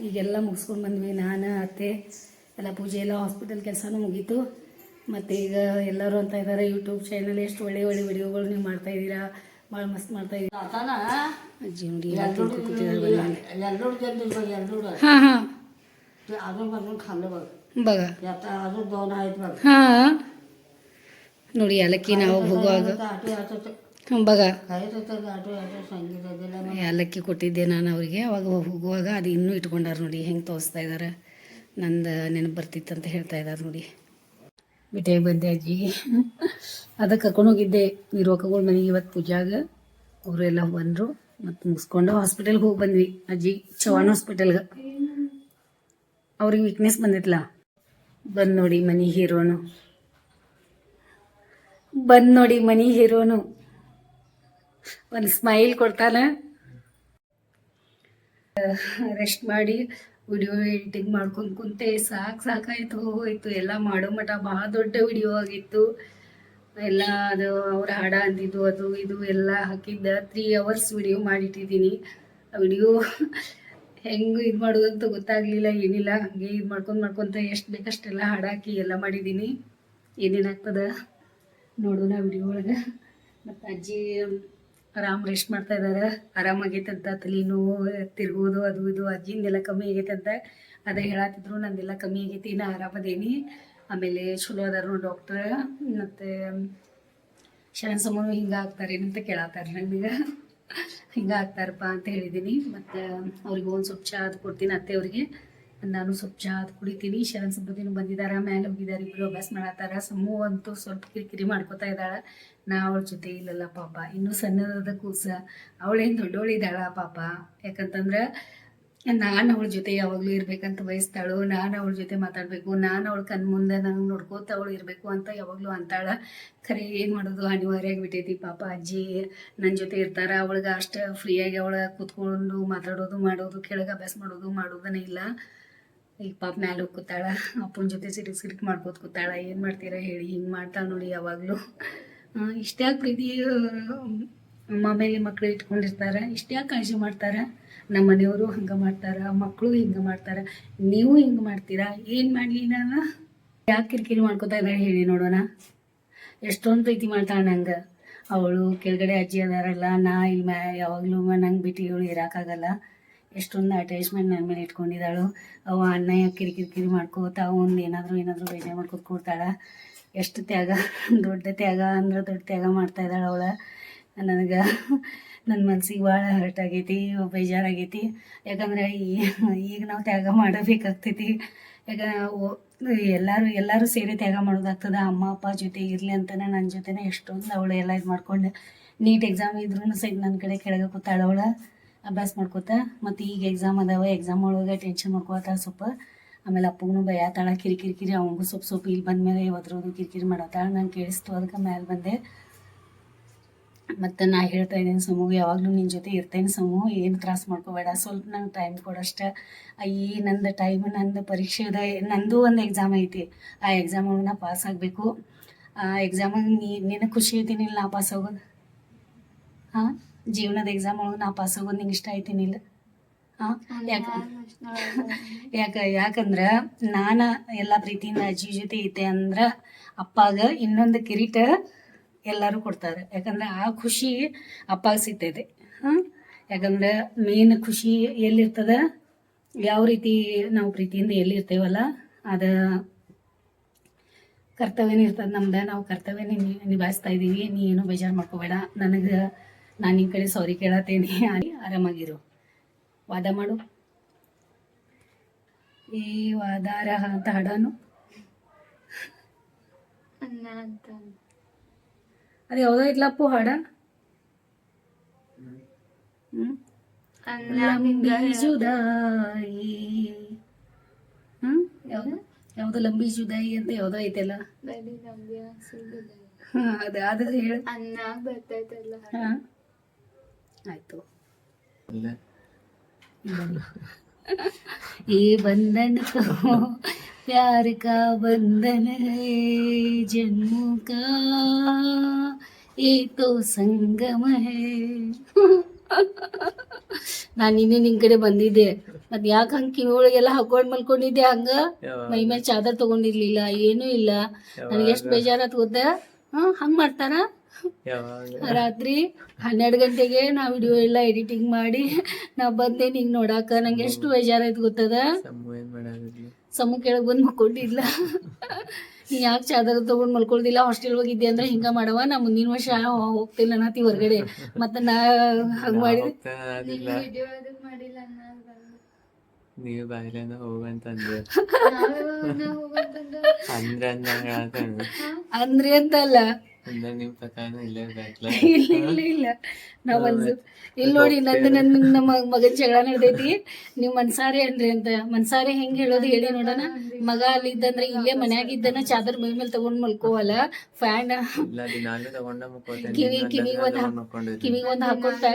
ಈಗೆಲ್ಲ ಮುಗಿಸ್ಕೊಂಡು ಬಂದ್ವಿ ನಾನು ಅತ್ತೆ ಎಲ್ಲ ಪೂಜೆ ಎಲ್ಲ ಹಾಸ್ಪಿಟಲ್ ಕೆಲಸನೂ ಮುಗೀತು. ಮತ್ತು ಈಗ ಎಲ್ಲರೂ ಅಂತ ಇದ್ದಾರೆ ಯೂಟ್ಯೂಬ್ ಚಾನಲ್ ಎಷ್ಟು ಒಳ್ಳೆ ಒಳ್ಳೆ ವಿಡಿಯೋಗಳು ನೀವು ಮಾಡ್ತಾ ಇದ್ದೀರಾ? ಭಾಳ ಮಸ್ತ್ ಮಾಡ್ತಾ ಇದ್ದೀರಾ? ಅಜ್ಜಿ ನೋಡಿ ಏಲಕ್ಕಿ ನಾವು ಹೋಗುವಾಗ. ಬಗ. ಏಲಕ್ಕಿ ಕೊಟ್ಟಿದ್ದೆ ನಾನು ಅವರಿಗೆ. ಅವಾಗ ಹೋಗುವಾಗ ಅದು ಇನ್ನೂ ಇಟ್ಕೊಂಡಾರ ನೋಡಿ ಹೆಂಗೆ ತೋರಿಸ್ತಾ ಇದ್ದಾರೆ ನಂದು ನೆನಪು ಅಂತ ಹೇಳ್ತಾ ಇದ್ದಾರೆ ನೋಡಿ. ಬಿಟ್ಟಿಯಾಗಿ ಬಂದೆ ಅಜ್ಜಿ. ಅದಕ್ಕೆ ಕರ್ಕೊಂಡು ಹೋಗಿದ್ದೆ. ಇರೋಕಗಳು ಮನೆಗೆ ಇವತ್ತು ಪೂಜಾಗ. ಅವರೆಲ್ಲ ಬಂದರು. ಮತ್ತು ಮುಗಿಸ್ಕೊಂಡು ಹಾಸ್ಪಿಟಲ್ಗೆ ಹೋಗಿ ಬಂದ್ವಿ ಅಜ್ಜಿ. ಚವಾಣ್ ಹಾಸ್ಪಿಟಲ್ಗೆ ಅವ್ರಿಗೆ ವೀಕ್ನೆಸ್ ಬಂದಿತ್ತಲ್ಲ ಬಂದು ನೋಡಿ ಮನೆ ಹೀರೋನು. ಬಂದು ನೋಡಿ ಮನಿ ಹೀರೋನು. ಒಂದು ಸ್ಮೈಲ್ ಕೊಡ್ತಾನೆ. ರೆಸ್ಟ್ ಮಾಡಿ ವಿಡಿಯೋ ಎಡಿಟಿಂಗ್ ಮಾಡ್ಕೊಂಡು ಕುಂತೆ. ಸಾಕು ಸಾಕಾಯ್ತು, ಹೋಯ್ತು. ಎಲ್ಲ ಮಾಡೋ ಮಠ ಭಾಳ ದೊಡ್ಡ ವಿಡಿಯೋ ಆಗಿತ್ತು. ಎಲ್ಲ ಅದು ಅವ್ರ ಹಾಡ ಅಂದಿದ್ದು, ಅದು ಇದು ಎಲ್ಲ ಹಾಕಿದ್ದ. ತ್ರೀ ಅವರ್ಸ್ ವಿಡಿಯೋ ಮಾಡಿಟ್ಟಿದ್ದೀನಿ. ವಿಡಿಯೋ ಹೆಂಗೆ ಇದು ಮಾಡೋದು ಅಂತ ಗೊತ್ತಾಗಲಿಲ್ಲ, ಏನಿಲ್ಲ. ಹಾಗೆ ಇದು ಮಾಡ್ಕೊಂಡು ಮಾಡ್ಕೊತ ಎಷ್ಟು ಬೇಕಷ್ಟೆಲ್ಲ ಹಾಡಾಕಿ ಎಲ್ಲ ಮಾಡಿದ್ದೀನಿ. ಏನೇನಾಗ್ತದ? ನೋಡೋಣ ವಿಡಿಯೋ ಒಳಗೆ. ಮತ್ತು ಅಜ್ಜಿ ಆರಾಮ್ ರೆಸ್ಟ್ ಮಾಡ್ತಾ ಇದ್ದಾರೆ ಆರಾಮಾಗೈತಂತ ತಲೆ ನೋವು ತಿರ್ಗೋದು ಅದು ಇದು, ಅಜ್ಜಿಂದೆಲ್ಲ ಕಮ್ಮಿ ಆಗೈತಂತ ಅದೇ ಹೇಳತ್ತಿದ್ರು ನಂದೆಲ್ಲ ಕಮ್ಮಿ ಆಗೈತಿ, ನಾ ಆರಾಮದೇನಿ ಆಮೇಲೆ ಚಲೋ ಅದಾರ ಡಾಕ್ಟ್ರ ಮತ್ತು ಶರಣ ಸಮೂಹ ಹಿಂಗೆ ಆಗ್ತಾರೆ ಅಂತ ಕೇಳತ್ತಾರ ನನಗೆ ಹಿಂಗೆ ಆಗ್ತಾರಪ್ಪ ಅಂತ ಹೇಳಿದ್ದೀನಿ ಮತ್ತು ಅವ್ರಿಗೆ ಒಂದು ಸ್ವಲ್ಪ ಚಹಾ ಅದು ಕೊಡ್ತೀನಿ ಅತ್ತೆಯವ್ರಿಗೆ ನಾನು ಸ್ವಲ್ಪ ಚಹಾ ಅದು ಕುಡಿತೀನಿ. ಶರಣ್ ಸಂಪತ್ತಿನೂ ಬಂದಿದ್ದಾರೆ ಮೇಲೆ ಹೋಗಿದ್ದಾರೆ ಇಬ್ಬರು ಅಭ್ಯಾಸ ಮಾಡತ್ತಾರ. ಸಮೂಹ ಅಂತೂ ಸ್ವಲ್ಪ ಕಿರಿಕಿರಿ ಮಾಡ್ಕೋತಾ ಇದ್ದಾಳೆ. ನಾ ಅವಳ ಜೊತೆ ಇಲ್ಲಲ್ಲ ಪಾಪ. ಇನ್ನೂ ಸಣ್ಣದಾದ ಕೂಸ. ಅವಳೇನು ದೊಡ್ಡವಳಿದ್ದಾಳ ಪಾಪ. ಯಾಕಂತಂದ್ರೆ ನಾನು ಅವಳ ಜೊತೆ ಯಾವಾಗಲೂ ಇರಬೇಕಂತ ಬಯಸ್ತಾಳು. ನಾನು ಅವಳ ಜೊತೆ ಮಾತಾಡಬೇಕು. ನಾನು ಅವಳ ಕಣ್ ಮುಂದೆ ನಂಗೆ ನೋಡ್ಕೋತ ಅವಳು ಇರಬೇಕು ಅಂತ ಯಾವಾಗಲೂ ಅಂತಾಳ. ಖರೆ ಏನು ಮಾಡೋದು? ಅನಿವಾರ್ಯ ಆಗಿಬಿಟ್ಟೈತಿ ಪಾಪ ಅಜ್ಜಿ. ನನ್ನ ಜೊತೆ ಇರ್ತಾರ. ಅವಳಿಗೆ ಅಷ್ಟು ಫ್ರೀಯಾಗಿ ಅವಳ ಕೂತ್ಕೊಂಡು ಮಾತಾಡೋದು, ಮಾಡೋದು, ಕೆಳಗೆ ಅಭ್ಯಾಸ ಮಾಡೋದು ಮಾಡೋದನ್ನೇ ಇಲ್ಲ. ಈಗ ಪಾಪ ಮ್ಯಾಲೆ ಹೋಗಿ ಕೂತಾಳ, ಅಪ್ಪನ ಜೊತೆ ಸಿರಿಕ್ ಸಿಟಿಕ್ ಮಾಡ್ಕೋತ ಕೂತಾಳ, ಏನು ಮಾಡ್ತೀರಾ ಹೇಳಿ, ಹಿಂಗೆ ಮಾಡ್ತಾಳೆ ನೋಡಿ ಯಾವಾಗಲೂ. ಇಷ್ಟೇ ಪ್ರೀತಿ ಮಾಮೇಲಿ ಮಕ್ಕಳು ಇಟ್ಕೊಂಡಿರ್ತಾರೆ? ಇಷ್ಟೇ ಕಾಳಜಿ ಮಾಡ್ತಾರೆ? ನಮ್ಮ ಮನೆಯವರು ಹಂಗೆ ಮಾಡ್ತಾರೆ ಮಕ್ಕಳು ಹಿಂಗೆ ಮಾಡ್ತಾರೆ, ನೀವು ಹಿಂಗೆ ಮಾಡ್ತೀರಾ? ಏನು ಮಾಡಲಿ ನಾನು? ಯಾಕೆ ಕಿರಿಕಿರಿ ಮಾಡ್ಕೋತಾ ಇದ್ದಾರೆ ಹೇಳಿ ನೋಡೋಣ. ಎಷ್ಟೊಂದು ಪ್ರೀತಿ ಮಾಡ್ತಾಳೆ ನಂಗೆ. ಅವಳು ಕೆಳಗಡೆ ಅಜ್ಜಿ ಅದಾರಲ್ಲ, ನಾ ಇಲ್ಲಿ ಮ್ಯಾ ಯಾವಾಗಲೂ ನಂಗೆ ಬಿಟ್ಟು ಇವಳು ಇರೋಕ್ಕಾಗಲ್ಲ ಎಷ್ಟೊಂದು ಅಟ್ಯಾಚ್ಮೆಂಟ್ ನನ್ನ ಮೇಲೆ ಇಟ್ಕೊಂಡಿದ್ದಾಳು. ಅವ ಅಣ್ಣ ಕಿರಿ ಕಿರಿಕಿರಿ ಮಾಡ್ಕೋತ ಒಂದು ಏನಾದರೂ ಏನಾದರೂ ಬೇಜಾರು ಮಾಡ್ಕೊತ ಕೂಡ್ತಾಳೆ. ಎಷ್ಟು ತ್ಯಾಗ, ದೊಡ್ಡ ತ್ಯಾಗ ಅಂದ್ರೆ ದೊಡ್ಡ ತ್ಯಾಗ ಮಾಡ್ತಾ ಇದ್ದಾಳೆ ಅವಳ. ನನಗೆ ನನ್ನ ಮನ್ಸಿಗೆ ಭಾಳ ಹರ್ಟ್ ಆಗೈತಿ ಬೇಜಾರಾಗೈತಿ ಯಾಕಂದ್ರೆ ಈಗ ನಾವು ತ್ಯಾಗ ಮಾಡಬೇಕಾಗ್ತೈತಿ. ಯಾಕಂದ್ರೆ ಎಲ್ಲರೂ ಎಲ್ಲರೂ ಸೇರಿ ತ್ಯಾಗ ಮಾಡೋದಾಗ್ತದೆ. ಅಮ್ಮ, ಅಪ್ಪ ಜೊತೆ ಇರಲಿ ಅಂತಲೇ ನನ್ನ ಜೊತೆನೇ ಎಷ್ಟೊಂದು ಅವಳು ಎಲ್ಲ ಇದು ಮಾಡ್ಕೊಂಡು ನೀಟ್ ಎಕ್ಸಾಮ್ ಇದ್ರೂ ಸಹಿತ ನನ್ನ ಕಡೆ ಕೆಳಗೆ ಕೂತಾಳ ಅವಳ. ಅಭ್ಯಾಸ ಮಾಡ್ಕೋತ, ಮತ್ತು ಈಗ ಎಕ್ಸಾಮ್ ಅದಾವ ಎಕ್ಸಾಮ್ ಒಳಗೆ ಟೆನ್ಷನ್ ಮಾಡ್ಕೋತಾಳ ಸ್ವಲ್ಪ. ಆಮೇಲೆ ಅಪ್ಪಗೂ ಕಿರಿ ಕಿರಿಕಿರಿ ಅವನಿಗೂ ಸ್ವಲ್ಪ ಸ್ವಲ್ಪ ಇಲ್ಲಿ ಬಂದಮೇಲೆ ಒದ್ರೋದು ಕಿರಿಕಿರಿ ಮಾಡತ್ತಾಳ ನಂಗೆ ಕೇಳಿಸ್ತು, ಅದಕ್ಕೆ ಮೇಲೆ ಬಂದೆ. ಮತ್ತು ನಾ ಹೇಳ್ತಾ ಇದ್ದೀನಿ ಸಮೂಹ ಯಾವಾಗಲೂ ನಿನ್ನ ಜೊತೆ ಇರ್ತೇನೆ ಸಮು, ಏನು ತ್ರಾಸ ಮಾಡ್ಕೋಬೇಡ. ಸ್ವಲ್ಪ ನಂಗೆ ಟೈಮ್ ಕೊಡಷ್ಟ. ಈ ನಂದು ಟೈಮ್ ನಂದು ಪರೀಕ್ಷೆ ಅದ. ನಂದು ಒಂದು ಎಕ್ಸಾಮ್ ಐತಿ. ಆ ಎಕ್ಸಾಮ್ ಒಳಗೆ ನಾ ಪಾಸ್ ಆಗಬೇಕು. ಆ ಎಕ್ಸಾಮ್ ನೀ, ನಿನಗೆ ಖುಷಿ ಐತಿನಿಲ್ಲ ನಾ ಪಾಸ್ ಆಗೋದು? ಹಾಂ? ಜೀವನದ ಎಕ್ಸಾಮ್ ಒಳಗೆ ನಾ ಪಾಸ್ ಆಗೋದು ನಿಂಗೆ ಇಷ್ಟ ಆಯ್ತೀನಿಲ್ಲ ಹಾಂ ಯಾಕೆ ಯಾಕ ಯಾಕಂದ್ರೆ ನಾನು ಎಲ್ಲ ಪ್ರೀತಿಯಿಂದ ಅಜ್ಜಿ ಜೊತೆ ಐತೆ ಅಂದ್ರೆ ಅಪ್ಪಾಗ ಇನ್ನೊಂದು ಕಿರೀಟ ಎಲ್ಲರೂ ಕೊಡ್ತಾರೆ. ಯಾಕಂದ್ರೆ ಆ ಖುಷಿ ಅಪ್ಪಾಗ ಸಿಗ್ತೈತೆ. ಹಾಂ? ಯಾಕಂದ್ರೆ ಮೇನ್ ಖುಷಿ ಎಲ್ಲಿರ್ತದ? ಯಾವ ರೀತಿ ನಾವು ಪ್ರೀತಿಯಿಂದ ಎಲ್ಲಿರ್ತೇವಲ್ಲ? ಅದ ಕರ್ತವ್ಯನೇ ಇರ್ತದೆ ನಮ್ದು. ನಾವು ಕರ್ತವ್ಯನೇ ನಿಭಾಯಿಸ್ತಾ ಇದ್ದೀವಿ ನೀ ಏನು ಬೇಜಾರು ಮಾಡ್ಕೋಬೇಡ. ನನಗೆ ನಾನು ಈ ಕಡೆ ಸಾರಿ ಕೇಳತ್ತೇನೆ. ಆರಾಮಾಗಿರು. ವಾದ ಮಾಡು. ಈ ವಾದಾರ ಅಂತ ಹಾಡಾನು. ಅದು ಯಾವುದೋ ಇಲ್ಲಪ್ಪು ಹಾಡ. ಜುದಾಯಿ. ಯಾವ್ದು? ಯಾವ್ದು ಲಂಬಿ ಜುದಾಯಿ ಅಂತ ಯಾವ್ದೋ ಐತೆಲ್ಲ. ಹಾ ಅದಾದ್ರೆ ಅದು. ಹೇಳ. ಅನ್ನ ಬರ್ತೈತಲ್ಲ ಹಾ. ಆಯ್ತು ये बंधन तो प्यार का बंधन है जन्मों का ಏತೋ ಸಂಗಮ ಹೇ ನಾನು ನಿನ್ನೆ ನಿನ್ ಕಡೆ ಬಂದಿದ್ದೆ ಮತ್ ಯಾಕೆ ಹಂಗ ಕಿವಿ ಒಳಗೆಲ್ಲ ಹಾಕೊಂಡ್ ಮಲ್ಕೊಂಡಿದ್ದೆ ಹಂಗ ಮೈ ಮೇಲೆ ಚಾದರ್ ತಗೊಂಡಿರ್ಲಿಲ್ಲ ಏನೂ ಇಲ್ಲ ನನಗೆ ಎಷ್ಟು ಬೇಜಾರಾತ್ ಗೊತ್ತಾ ಹಾ ಹಂಗ್ ಮಾಡ್ತಾರ ರಾತ್ರಿ ಹನ್ನೆರಡು ಗಂಟೆಗೆ ನಾ ವಿಡಿಯೋ ಎಲ್ಲ ಎಡಿಟಿಂಗ್ ಮಾಡಿ ನಾ ಬಂದೆ ನಿಂಗೆ ನೋಡಾಕ? ನಂಗೆ ಎಷ್ಟು ಬೇಜಾರಾಯ್ತು ಗೊತ್ತದ? ಸಮು ಕೆಳಗೆ ಬಂದು ಮಲ್ಕೊಂಡಿಲ್ಲ ನೀ ಯಾಕೆ ಚಾದರ್ ತಗೊಂಡ್ ಮಲ್ಕೊಳ್ದಿಲ್ಲ? ಹಾಸ್ಟೆಲ್ ಹೋಗಿದ್ದೆ ಅಂದ್ರೆ ಹಿಂಗ ಮಾಡವ ನಾ ಮುಂದಿನ ವರ್ಷ ಹೋಗ್ತಿಲ್ಲ ನಾತಿ ಹೊರಗಡೆ. ಮತ್ತೆ ನಾ ಹಂಗ ಮಾಡಿದ್ರೆ ನೀವು ಬಾಯ್ಲೆನ ಹೋಗಂತಂದ್ರೆ ಅಂದ್ರೆ ಅಂತ ಅಂದ್ರೆ ಇಲ್ಲೇ ಇಲ್ಲ ಇಲ್ಲ ಇಲ್ಲ. ನಾವ್ ಇಲ್ಲಿ ನೋಡಿ ನಂದು ನನ್ನ ನಮ್ಮ ಮಗನ್ ಜಗಳ ನಡೆದೈತಿ. ನೀವ್ ಮನ್ಸಾರೆ ಅನ್ರಿ ಅಂತ. ಮನ್ಸಾರೆ ಹೆಂಗ್ ಹೇಳೋದು ಹೇಳಿ ನೋಡೋಣ. ಮಗ ಅಲ್ಲಿ ಇದ್ದಂದ್ರೆ ಇಲ್ಲೇ ಮನ್ಯಾಗ ಇದ್ದನ ಚಾದರ್ ಮೈ ಮೇಲೆ ತಗೊಂಡ್ ಮಲ್ಕೋವಲ್ಲ. ಫ್ಯಾನ್ ಇಲ್ಲ ದಿನಾಲು ತಗೊಂಡ ಮುಕ್ಕೋತೇನೆ ಕಿವಿ ಕಿವಿಗ್ ಒಂದ್ ಕಿವಿಗ್ ಒಂದ್ ಹಾಕೊಂಡ್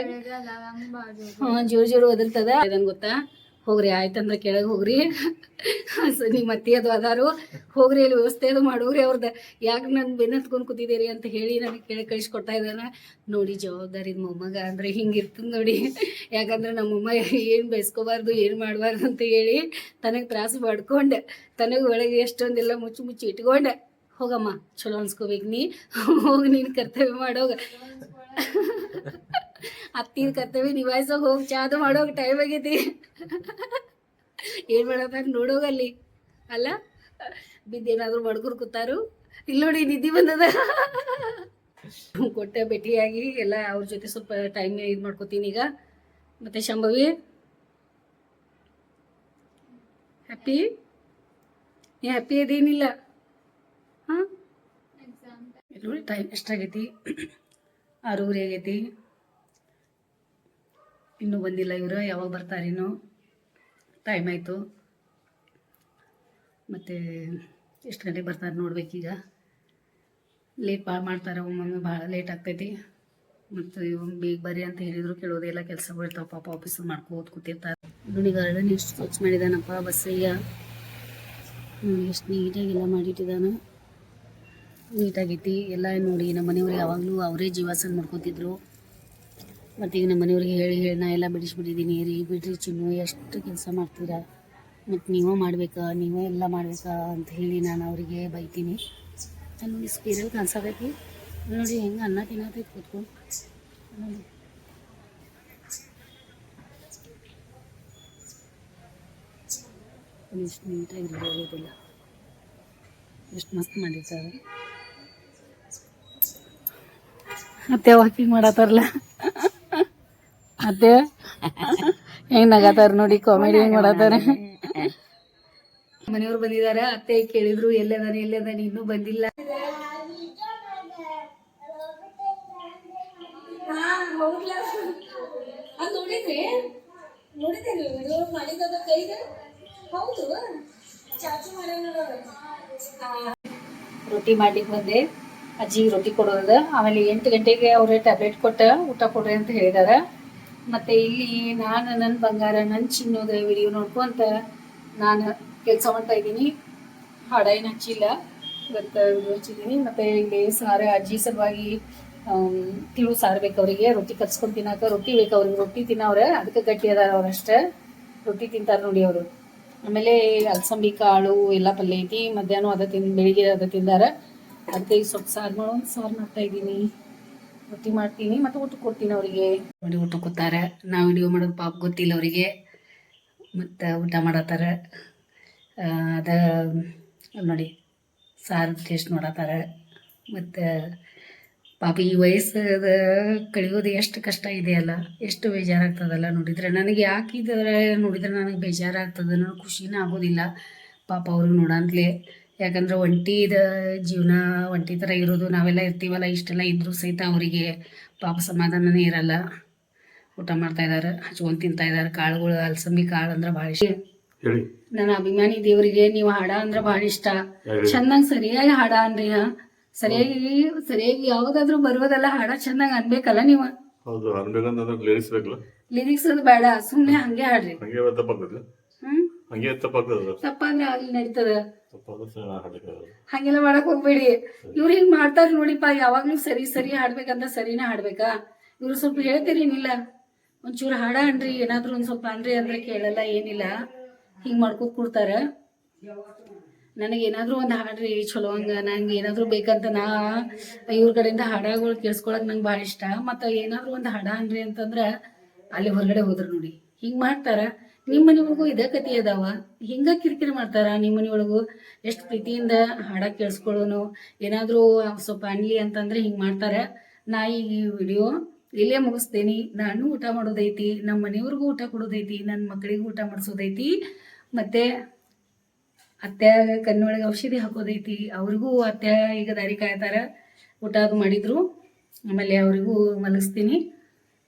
ಹಾ ಜೋರ್ ಜೋರ್ ಒದರ್ತದ? ಗೊತ್ತಾ? ಹೋಗ್ರಿ, ಆಯ್ತಂದ್ರೆ ಕೆಳಗೆ ಹೋಗ್ರಿ. ನಿಮ್ಮ ಅತ್ತಿ ಅದು ಅದಾರು. ಹೋಗ್ರಿ ಇಲ್ಲಿ ವ್ಯವಸ್ಥೆ ಅದು ಮಾಡೋಗ್ರಿ ಅವ್ರದ್ದು ಯಾಕೆ ನಾನು ಬೆನ್ನತ್ಕೊಂಡು ಕೂತಿದ್ದೀರಿ ಅಂತ ಹೇಳಿ ನನಗೆ ಕೆಳಗೆ ಕಳಿಸ್ಕೊಡ್ತಾ ಇದ್ದಾನ. ನೋಡಿ ಜವಾಬ್ದಾರಿ ಮೊಮ್ಮಗ ಅಂದ್ರೆ ಇರ್ತದೆ ನೋಡಿ. ಯಾಕಂದ್ರೆ ನಮ್ಮಮ್ಮ ಏನು ಬೈಸ್ಕೋಬಾರ್ದು, ಏನು ಮಾಡಬಾರ್ದು ಅಂತ ಹೇಳಿ ತನಗೆ ತ್ರಾಸು ಮಾಡ್ಕೊಂಡೆ, ತನಗೆ ಒಳಗೆ ಎಷ್ಟೊಂದೆಲ್ಲ ಮುಚ್ಚಿ ಮುಚ್ಚಿ ಇಟ್ಕೊಂಡೆ, ಹೋಗಮ್ಮ, ಚಲೋ ಅನ್ಸ್ಕೋಬೇಕು ನೀ. ಹೋಗಿ, ನೀನು ಕರ್ತವ್ಯ ಮಾಡೋಗ ಅತ್ತಿನ ಕರ್ತವ್ಯ ನಿಭಾಯಿಸೋಗಿ ಹೋಗಿ ಚಾದು ಮಾಡೋ ಟೈಮ್ ಆಗೈತಿ ಏನು ಮಾಡೋದಾಗ ನೋಡೋಗಲ್ಲಿ. ಅಲ್ಲ? ಬಿದ್ದೇನಾದ್ರೂ ಬಡ್ಗುರು ಕೂತಾರು. ಇಲ್ಲಿ ನೋಡಿ ನಿದ್ದಿ ಬಂದದ. ಕೊಟ್ಟೆ ಭೇಟಿಯಾಗಿ ಎಲ್ಲ ಅವ್ರ ಜೊತೆ ಸ್ವಲ್ಪ ಟೈಮ್ ಇದು ಮಾಡ್ಕೋತೀನಿ ಈಗ. ಮತ್ತೆ ಶಂಭವಿ? ಹ್ಯಾಪಿ ನೀ ಹ್ಯಾಪಿ ಅದೇನಿಲ್ಲ. ಹಾಂ? ನೋಡಿ ಟೈಮ್ ಎಷ್ಟಾಗೈತಿ ಆರೂವರೆ ಆಗೈತಿ. ಇನ್ನೂ ಬಂದಿಲ್ಲ ಇವರು, ಯಾವಾಗ ಬರ್ತಾರೇನೋ ಟೈಮ್ ಆಯಿತು. ಮತ್ತು ಎಷ್ಟು ಗಂಟೆಗೆ ಬರ್ತಾರೆ ನೋಡ್ಬೇಕೀಗ ಲೇಟ್ ಭಾಳ ಮಾಡ್ತಾರೆ, ಒಮ್ಮೊಮ್ಮೆ ಭಾಳ ಲೇಟ್ ಆಗ್ತೈತಿ. ಮತ್ತು ಇವ್ ಬೇಗ ಬರ್ರಿ ಅಂತ ಹೇಳಿದ್ರು ಕೇಳೋದೆಲ್ಲ ಕೆಲಸ ಬೀಳ್ತಾವೆ ಪಾಪ ಆಫೀಸಲ್ಲಿ ಮಾಡ್ಕೋತ ಕೂತಿರ್ತಾರೆ ನೋಡಿ ಗಾರ್ಡನ್ ಎಷ್ಟು ಸ್ವಚ್ಛ ಮಾಡಿದಾನಪ್ಪ ಬಸ್ಸಯ್ಯ ಎಷ್ಟು ನೀಟಾಗೆಲ್ಲ ಮಾಡಿಟ್ಟಿದ್ದಾನೆ ನೀಟಾಗೈತಿ ಎಲ್ಲ ನೋಡಿ ನಮ್ಮ ಮನೆಯವ್ರು ಯಾವಾಗಲೂ ಅವರೇ ಜೀವಾಸನ ಮಾಡ್ಕೋತಿದ್ರು. ಮತ್ತು ಈಗ ನಮ್ಮ ಮನೆಯವ್ರಿಗೆ ಹೇಳಿ ಹೇಳಿ ನಾ ಎಲ್ಲ ಬಿಡಿಸ್ಬಿಟ್ಟಿದ್ದೀನಿ ರೀ ಬಿಡ್ರಿ ಚಿನ್ನು, ಎಷ್ಟು ಕೆಲಸ ಮಾಡ್ತೀರಾ? ಮತ್ತು ನೀವೇ ಮಾಡಬೇಕಾ, ನೀವೇ ಎಲ್ಲ ಮಾಡ್ಬೇಕಾ ಅಂತ ಹೇಳಿ ನಾನು ಅವರಿಗೆ ಬೈತೀನಿ. ನನಗೆ ಸ್ಪೀರಲ್ ಕಾಣಿಸತೈತಿ ನೋಡಿ ಹೆಂಗೆ ಅನ್ನ ತಿನ್ನತೈತಿ ಕೂತ್ಕೊಂಡು. ಎಷ್ಟು ನೀಟಾಗಿ ಇರೋದಿಲ್ಲ ಎಷ್ಟು ಮಸ್ತ್ ಮಾಡಿರ್ತಾರೆ. ಮತ್ತೆ ವಾಕಿಂಗ್ ಮಾಡತ್ತಾರಲ್ಲ. ಮತ್ತೆ ಹೆಂಗ್ ನಗತಾರ ನೋಡಿ ಕಾಮಿಡಿ ಹೆಂಗ್ ಮಾಡತಾರ ಮನೆಯವ್ರು ಬಂದಿದಾರ ಅತ್ತೆ ಕೇಳಿದ್ರು ಎಲ್ಲದಾನೆ ಎಲ್ಲದಾನೆ ಇನ್ನೂ ಬಂದಿಲ್ಲ. ರೊಟ್ಟಿ ಮಾಡ್ಲಿಕ್ಕೆ ಬಂದೆ. ಅಜ್ಜಿ ರೊಟ್ಟಿ ಕೊಡೋದ ಆಮೇಲೆ ಎಂಟು ಗಂಟೆಗೆ ಅವ್ರೆ ಟ್ಯಾಬ್ಲೆಟ್ ಕೊಟ್ಟ ಊಟ ಕೊಡ್ರಿ ಅಂತ ಹೇಳಿದಾರ. ಮತ್ತೆ ಇಲ್ಲಿ ನಾನು ನನ್ನ ಬಂಗಾರ ನನ್ನ ಚಿನ್ನದ ವಿಡಿಯೋ ನೋಡ್ಕೊಂತ ನಾನು ಕೆಲಸ ಮಾಡ್ತಾ ಇದ್ದೀನಿ. ಹಾಡ ಏನು ಹಚ್ಚಿಲ್ಲ ಇವತ್ತು ಹಚ್ಚಿದ್ದೀನಿ. ಮತ್ತೆ ಇಲ್ಲಿ ಸಾರ ಅಜ್ಜಿ ಸಲುವಾಗಿ ತಿಳು ಸಾರು ಬೇಕು ಅವರಿಗೆ ರೊಟ್ಟಿ ಕಲ್ಸ್ಕೊಂಡು ತಿನ್ನಾಕ ರೊಟ್ಟಿ ಬೇಕು ಅವ್ರಿಗೆ ರೊಟ್ಟಿ ತಿನ್ನವ್ರೆ. ಅದಕ್ಕೆ ಗಟ್ಟಿ ಅದಾರ ಅವ್ರಷ್ಟೇ ರೊಟ್ಟಿ ತಿಂತಾರೆ ನೋಡಿ ಅವರು. ಆಮೇಲೆ ಅಲಸಂಬಿ, ಕಾಳು ಎಲ್ಲ ಪಲ್ಯ ಐತಿ. ಮಧ್ಯಾಹ್ನ ಅದ ತಿಂದು ಬೆಳಿಗ್ಗೆ ಅದ ತಿಂದಾರ. ಅದಕ್ಕೆ ಸೊಪ್ಪು ಸಾರು ಮಾಡೋ ಸಾರು ಮಾಡ್ತಾ ಇದ್ದೀನಿ. ರೊಟ್ಟಿ ಮಾಡ್ತೀನಿ ಮತ್ತೆ ಊಟ ಕೊಡ್ತೀನಿ ಅವರಿಗೆ. ನೋಡಿ ಊಟ ಕೊಡ್ತಾರ. ನಾವು ವಿಡಿಯೋ ಮಾಡೋದು ಪಾಪ ಗೊತ್ತಿಲ್ಲ ಅವರಿಗೆ. ಮತ್ತು ಊಟ ಮಾಡತ್ತಾರ. ಅದ, ನೋಡಿ, ಸಾರು ಟೇಸ್ಟ್ ಮಾಡತ್ತಾರ. ಮತ್ತು ಪಾಪ ಈ ವಯಸ್ಸದ ಕಳೆಯೋದು ಎಷ್ಟು ಕಷ್ಟ ಇದೆಯಲ್ಲ ಎಷ್ಟು ಬೇಜಾರಾಗ್ತದಲ್ಲ ನೋಡಿದ್ರೆ. ನನಗೆ ಯಾಕಿದ್ರೆ ನೋಡಿದ್ರೆ ನನಗೆ ಬೇಜಾರಾಗ್ತದೆ ನನಗೆ ಖುಷಿನೇ ಆಗೋದಿಲ್ಲ. ಪಾಪ ಅವ್ರಿಗೆ ನೋಡಂತಲೇ. ಯಾಕಂದ್ರೆ ಒಂಟಿದ ಜೀವನ ಒಂಟಿ ಥರ ಇರೋದು ನಾವೆಲ್ಲ ಇರ್ತೀವಲ್ಲ ಇಷ್ಟೆಲ್ಲ ಇದ್ರೂ ಸಹಿತ ಅವರಿಗೆ ಪಾಪ ಸಮಾಧಾನನೇ ಇರಲ್ಲ. ಊಟ ಮಾಡ್ತಾ ಇದ್ದಾರೆ ಹಚ್ಕೊಂಡು ತಿಂತಾ ಇದ್ದಾರೆ ಕಾಳುಗಳು ಅಲಸಂಬಿ ಕಾಳು ಅಂದ್ರೆ ಭಾಳ ಇಷ್ಟ. ನನ್ನ ಅಭಿಮಾನಿ ದೇವರಿಗೆ ನೀವು ಹಾಡ ಅಂದ್ರೆ ಭಾಳ ಇಷ್ಟ. ಚೆನ್ನಾಗಿ ಸರಿಯಾಗಿ ಹಾಡ ಅನ್ರಿ ಹಾ. ಸರಿಯಾಗಿ ಸರಿಯಾಗಿ ಯಾವ್ದಾದ್ರು ಬರುವುದಲ್ಲ ಹಾಡ ಚೆನ್ನಾಗಿ ಅನ್ಬೇಕಲ್ಲ ನೀವು. ಹೌದು ಅನ್ಬೇಕಂತಂದ್ರೆ ಲೇಡೀಸ್ ಬೇಕಲ್ಲ. ಲಿರಿಕ್ಸ್ ಅದು ಬೇಡ ಸುಮ್ಮನೆ ಹಂಗೆ ಹಾಡ್ರಿ. ಹಂಗೆ ತಪ್ಪಾಗ್ತದೆ. ಹ್ಮ್. ಹಂಗೆ ತಪ್ಪಾಗ್ತದೆ ತಪ್ಪಾದ್ರೆ ಅಲ್ಲಿ ನಡೀತದ. ಹಂಗೆಲ್ಲ ಮಾಡಕ್ ಹೋಗ್ಬೇಡಿ. ಇವ್ರು ಹಿಂಗ್ ಮಾಡ್ತಾರ ನೋಡಿಪ್ಪ, ಯಾವಾಗ್ಲೂ ಸರಿ ಸರಿ ಹಾಡ್ಬೇಕಂತ ಸರಿನ ಹಾಡ್ಬೇಕಾ? ಇವ್ರು ಸ್ವಲ್ಪ ಹೇಳ್ತೀರೇನಿಲ್ಲ ಒಂಚೂರು ಹಾಡ ಅನ್ರಿ ಏನಾದ್ರೂ ಒಂದ್ ಸ್ವಲ್ಪ ಅನ್ರಿ ಅಂದ್ರೆ ಕೇಳಲ್ಲ, ಏನಿಲ್ಲ. ಹಿಂಗ್ ಮಾಡ್ಕೊತ ಕೊಡ್ತಾರ. ನನಗೆ ಏನಾದ್ರೂ ಒಂದು ಹಾಡ್ರಿ, ಚಲೋ ಹಂಗ, ನಂಗೆ ಏನಾದ್ರೂ ಬೇಕಂತ ನಾ ಇವ್ರ ಕಡೆಯಿಂದ ಹಾಡಗಳು ಕೇಳಿಸ್ಕೊಳಕ್ ನಂಗೆ ಭಾಳ ಇಷ್ಟ. ಮತ್ತು ಏನಾದ್ರೂ ಒಂದು ಹಾಡ ಅನ್ರಿ ಅಂತಂದ್ರೆ ಅಲ್ಲಿ ಹೊರಗಡೆ ಹೋದ್ರು ನೋಡಿ. ಹಿಂಗೆ ಮಾಡ್ತಾರ. ನಿಮ್ಮ ಮನೆಯೊಳಗೂ ಇದೇ ಕತಿ ಅದಾವ? ಹಿಂಗ ಕಿರಿಕಿರಿ ಮಾಡ್ತಾರ ನಿಮ್ಮ ಎಷ್ಟು ಪ್ರೀತಿಯಿಂದ ಹಾಡ ಕೇಳಿಸ್ಕೊಳ್ಳೋನು? ಏನಾದರೂ ಸ್ವಲ್ಪ ಅನ್ಲಿ ಅಂತಂದ್ರೆ ಹಿಂಗೆ ಮಾಡ್ತಾರೆ? ನಾ ಈ ವಿಡಿಯೋ ಇಲ್ಲೇ ಮುಗಿಸ್ತೇನೆ. ನಾನು ಊಟ ಮಾಡೋದೈತಿ ನಮ್ಮ ಮನೆಯವ್ರಿಗೂ ಊಟ ಕೊಡೋದೈತಿ ನನ್ನ ಮಕ್ಕಳಿಗೂ ಊಟ ಮಾಡಿಸೋದೈತಿ, ಮತ್ತೆ ಅತ್ತೆ ಕಣ್ಣೊಳಗೆ ಔಷಧಿ ಹಾಕೋದೈತಿ, ಅವ್ರಿಗೂ ಅತ್ತೆ ಈಗ ದಾರಿ ಕಾಯ್ತಾರ. ಊಟ ಅದು ಮಾಡಿದ್ರು. ಆಮೇಲೆ ಅವರಿಗೂ ಮಲಗಿಸ್ತೀನಿ.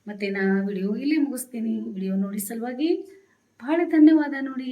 ಮತ್ತೆ ನಾ ವಿಡಿಯೋ ಇಲ್ಲೇ ಮುಗಿಸ್ತೀನಿ. ವಿಡಿಯೋ ನೋಡಿ ಸಲುವಾಗಿ. ಭಾಳ ಧನ್ಯವಾದ ನೋಡಿ.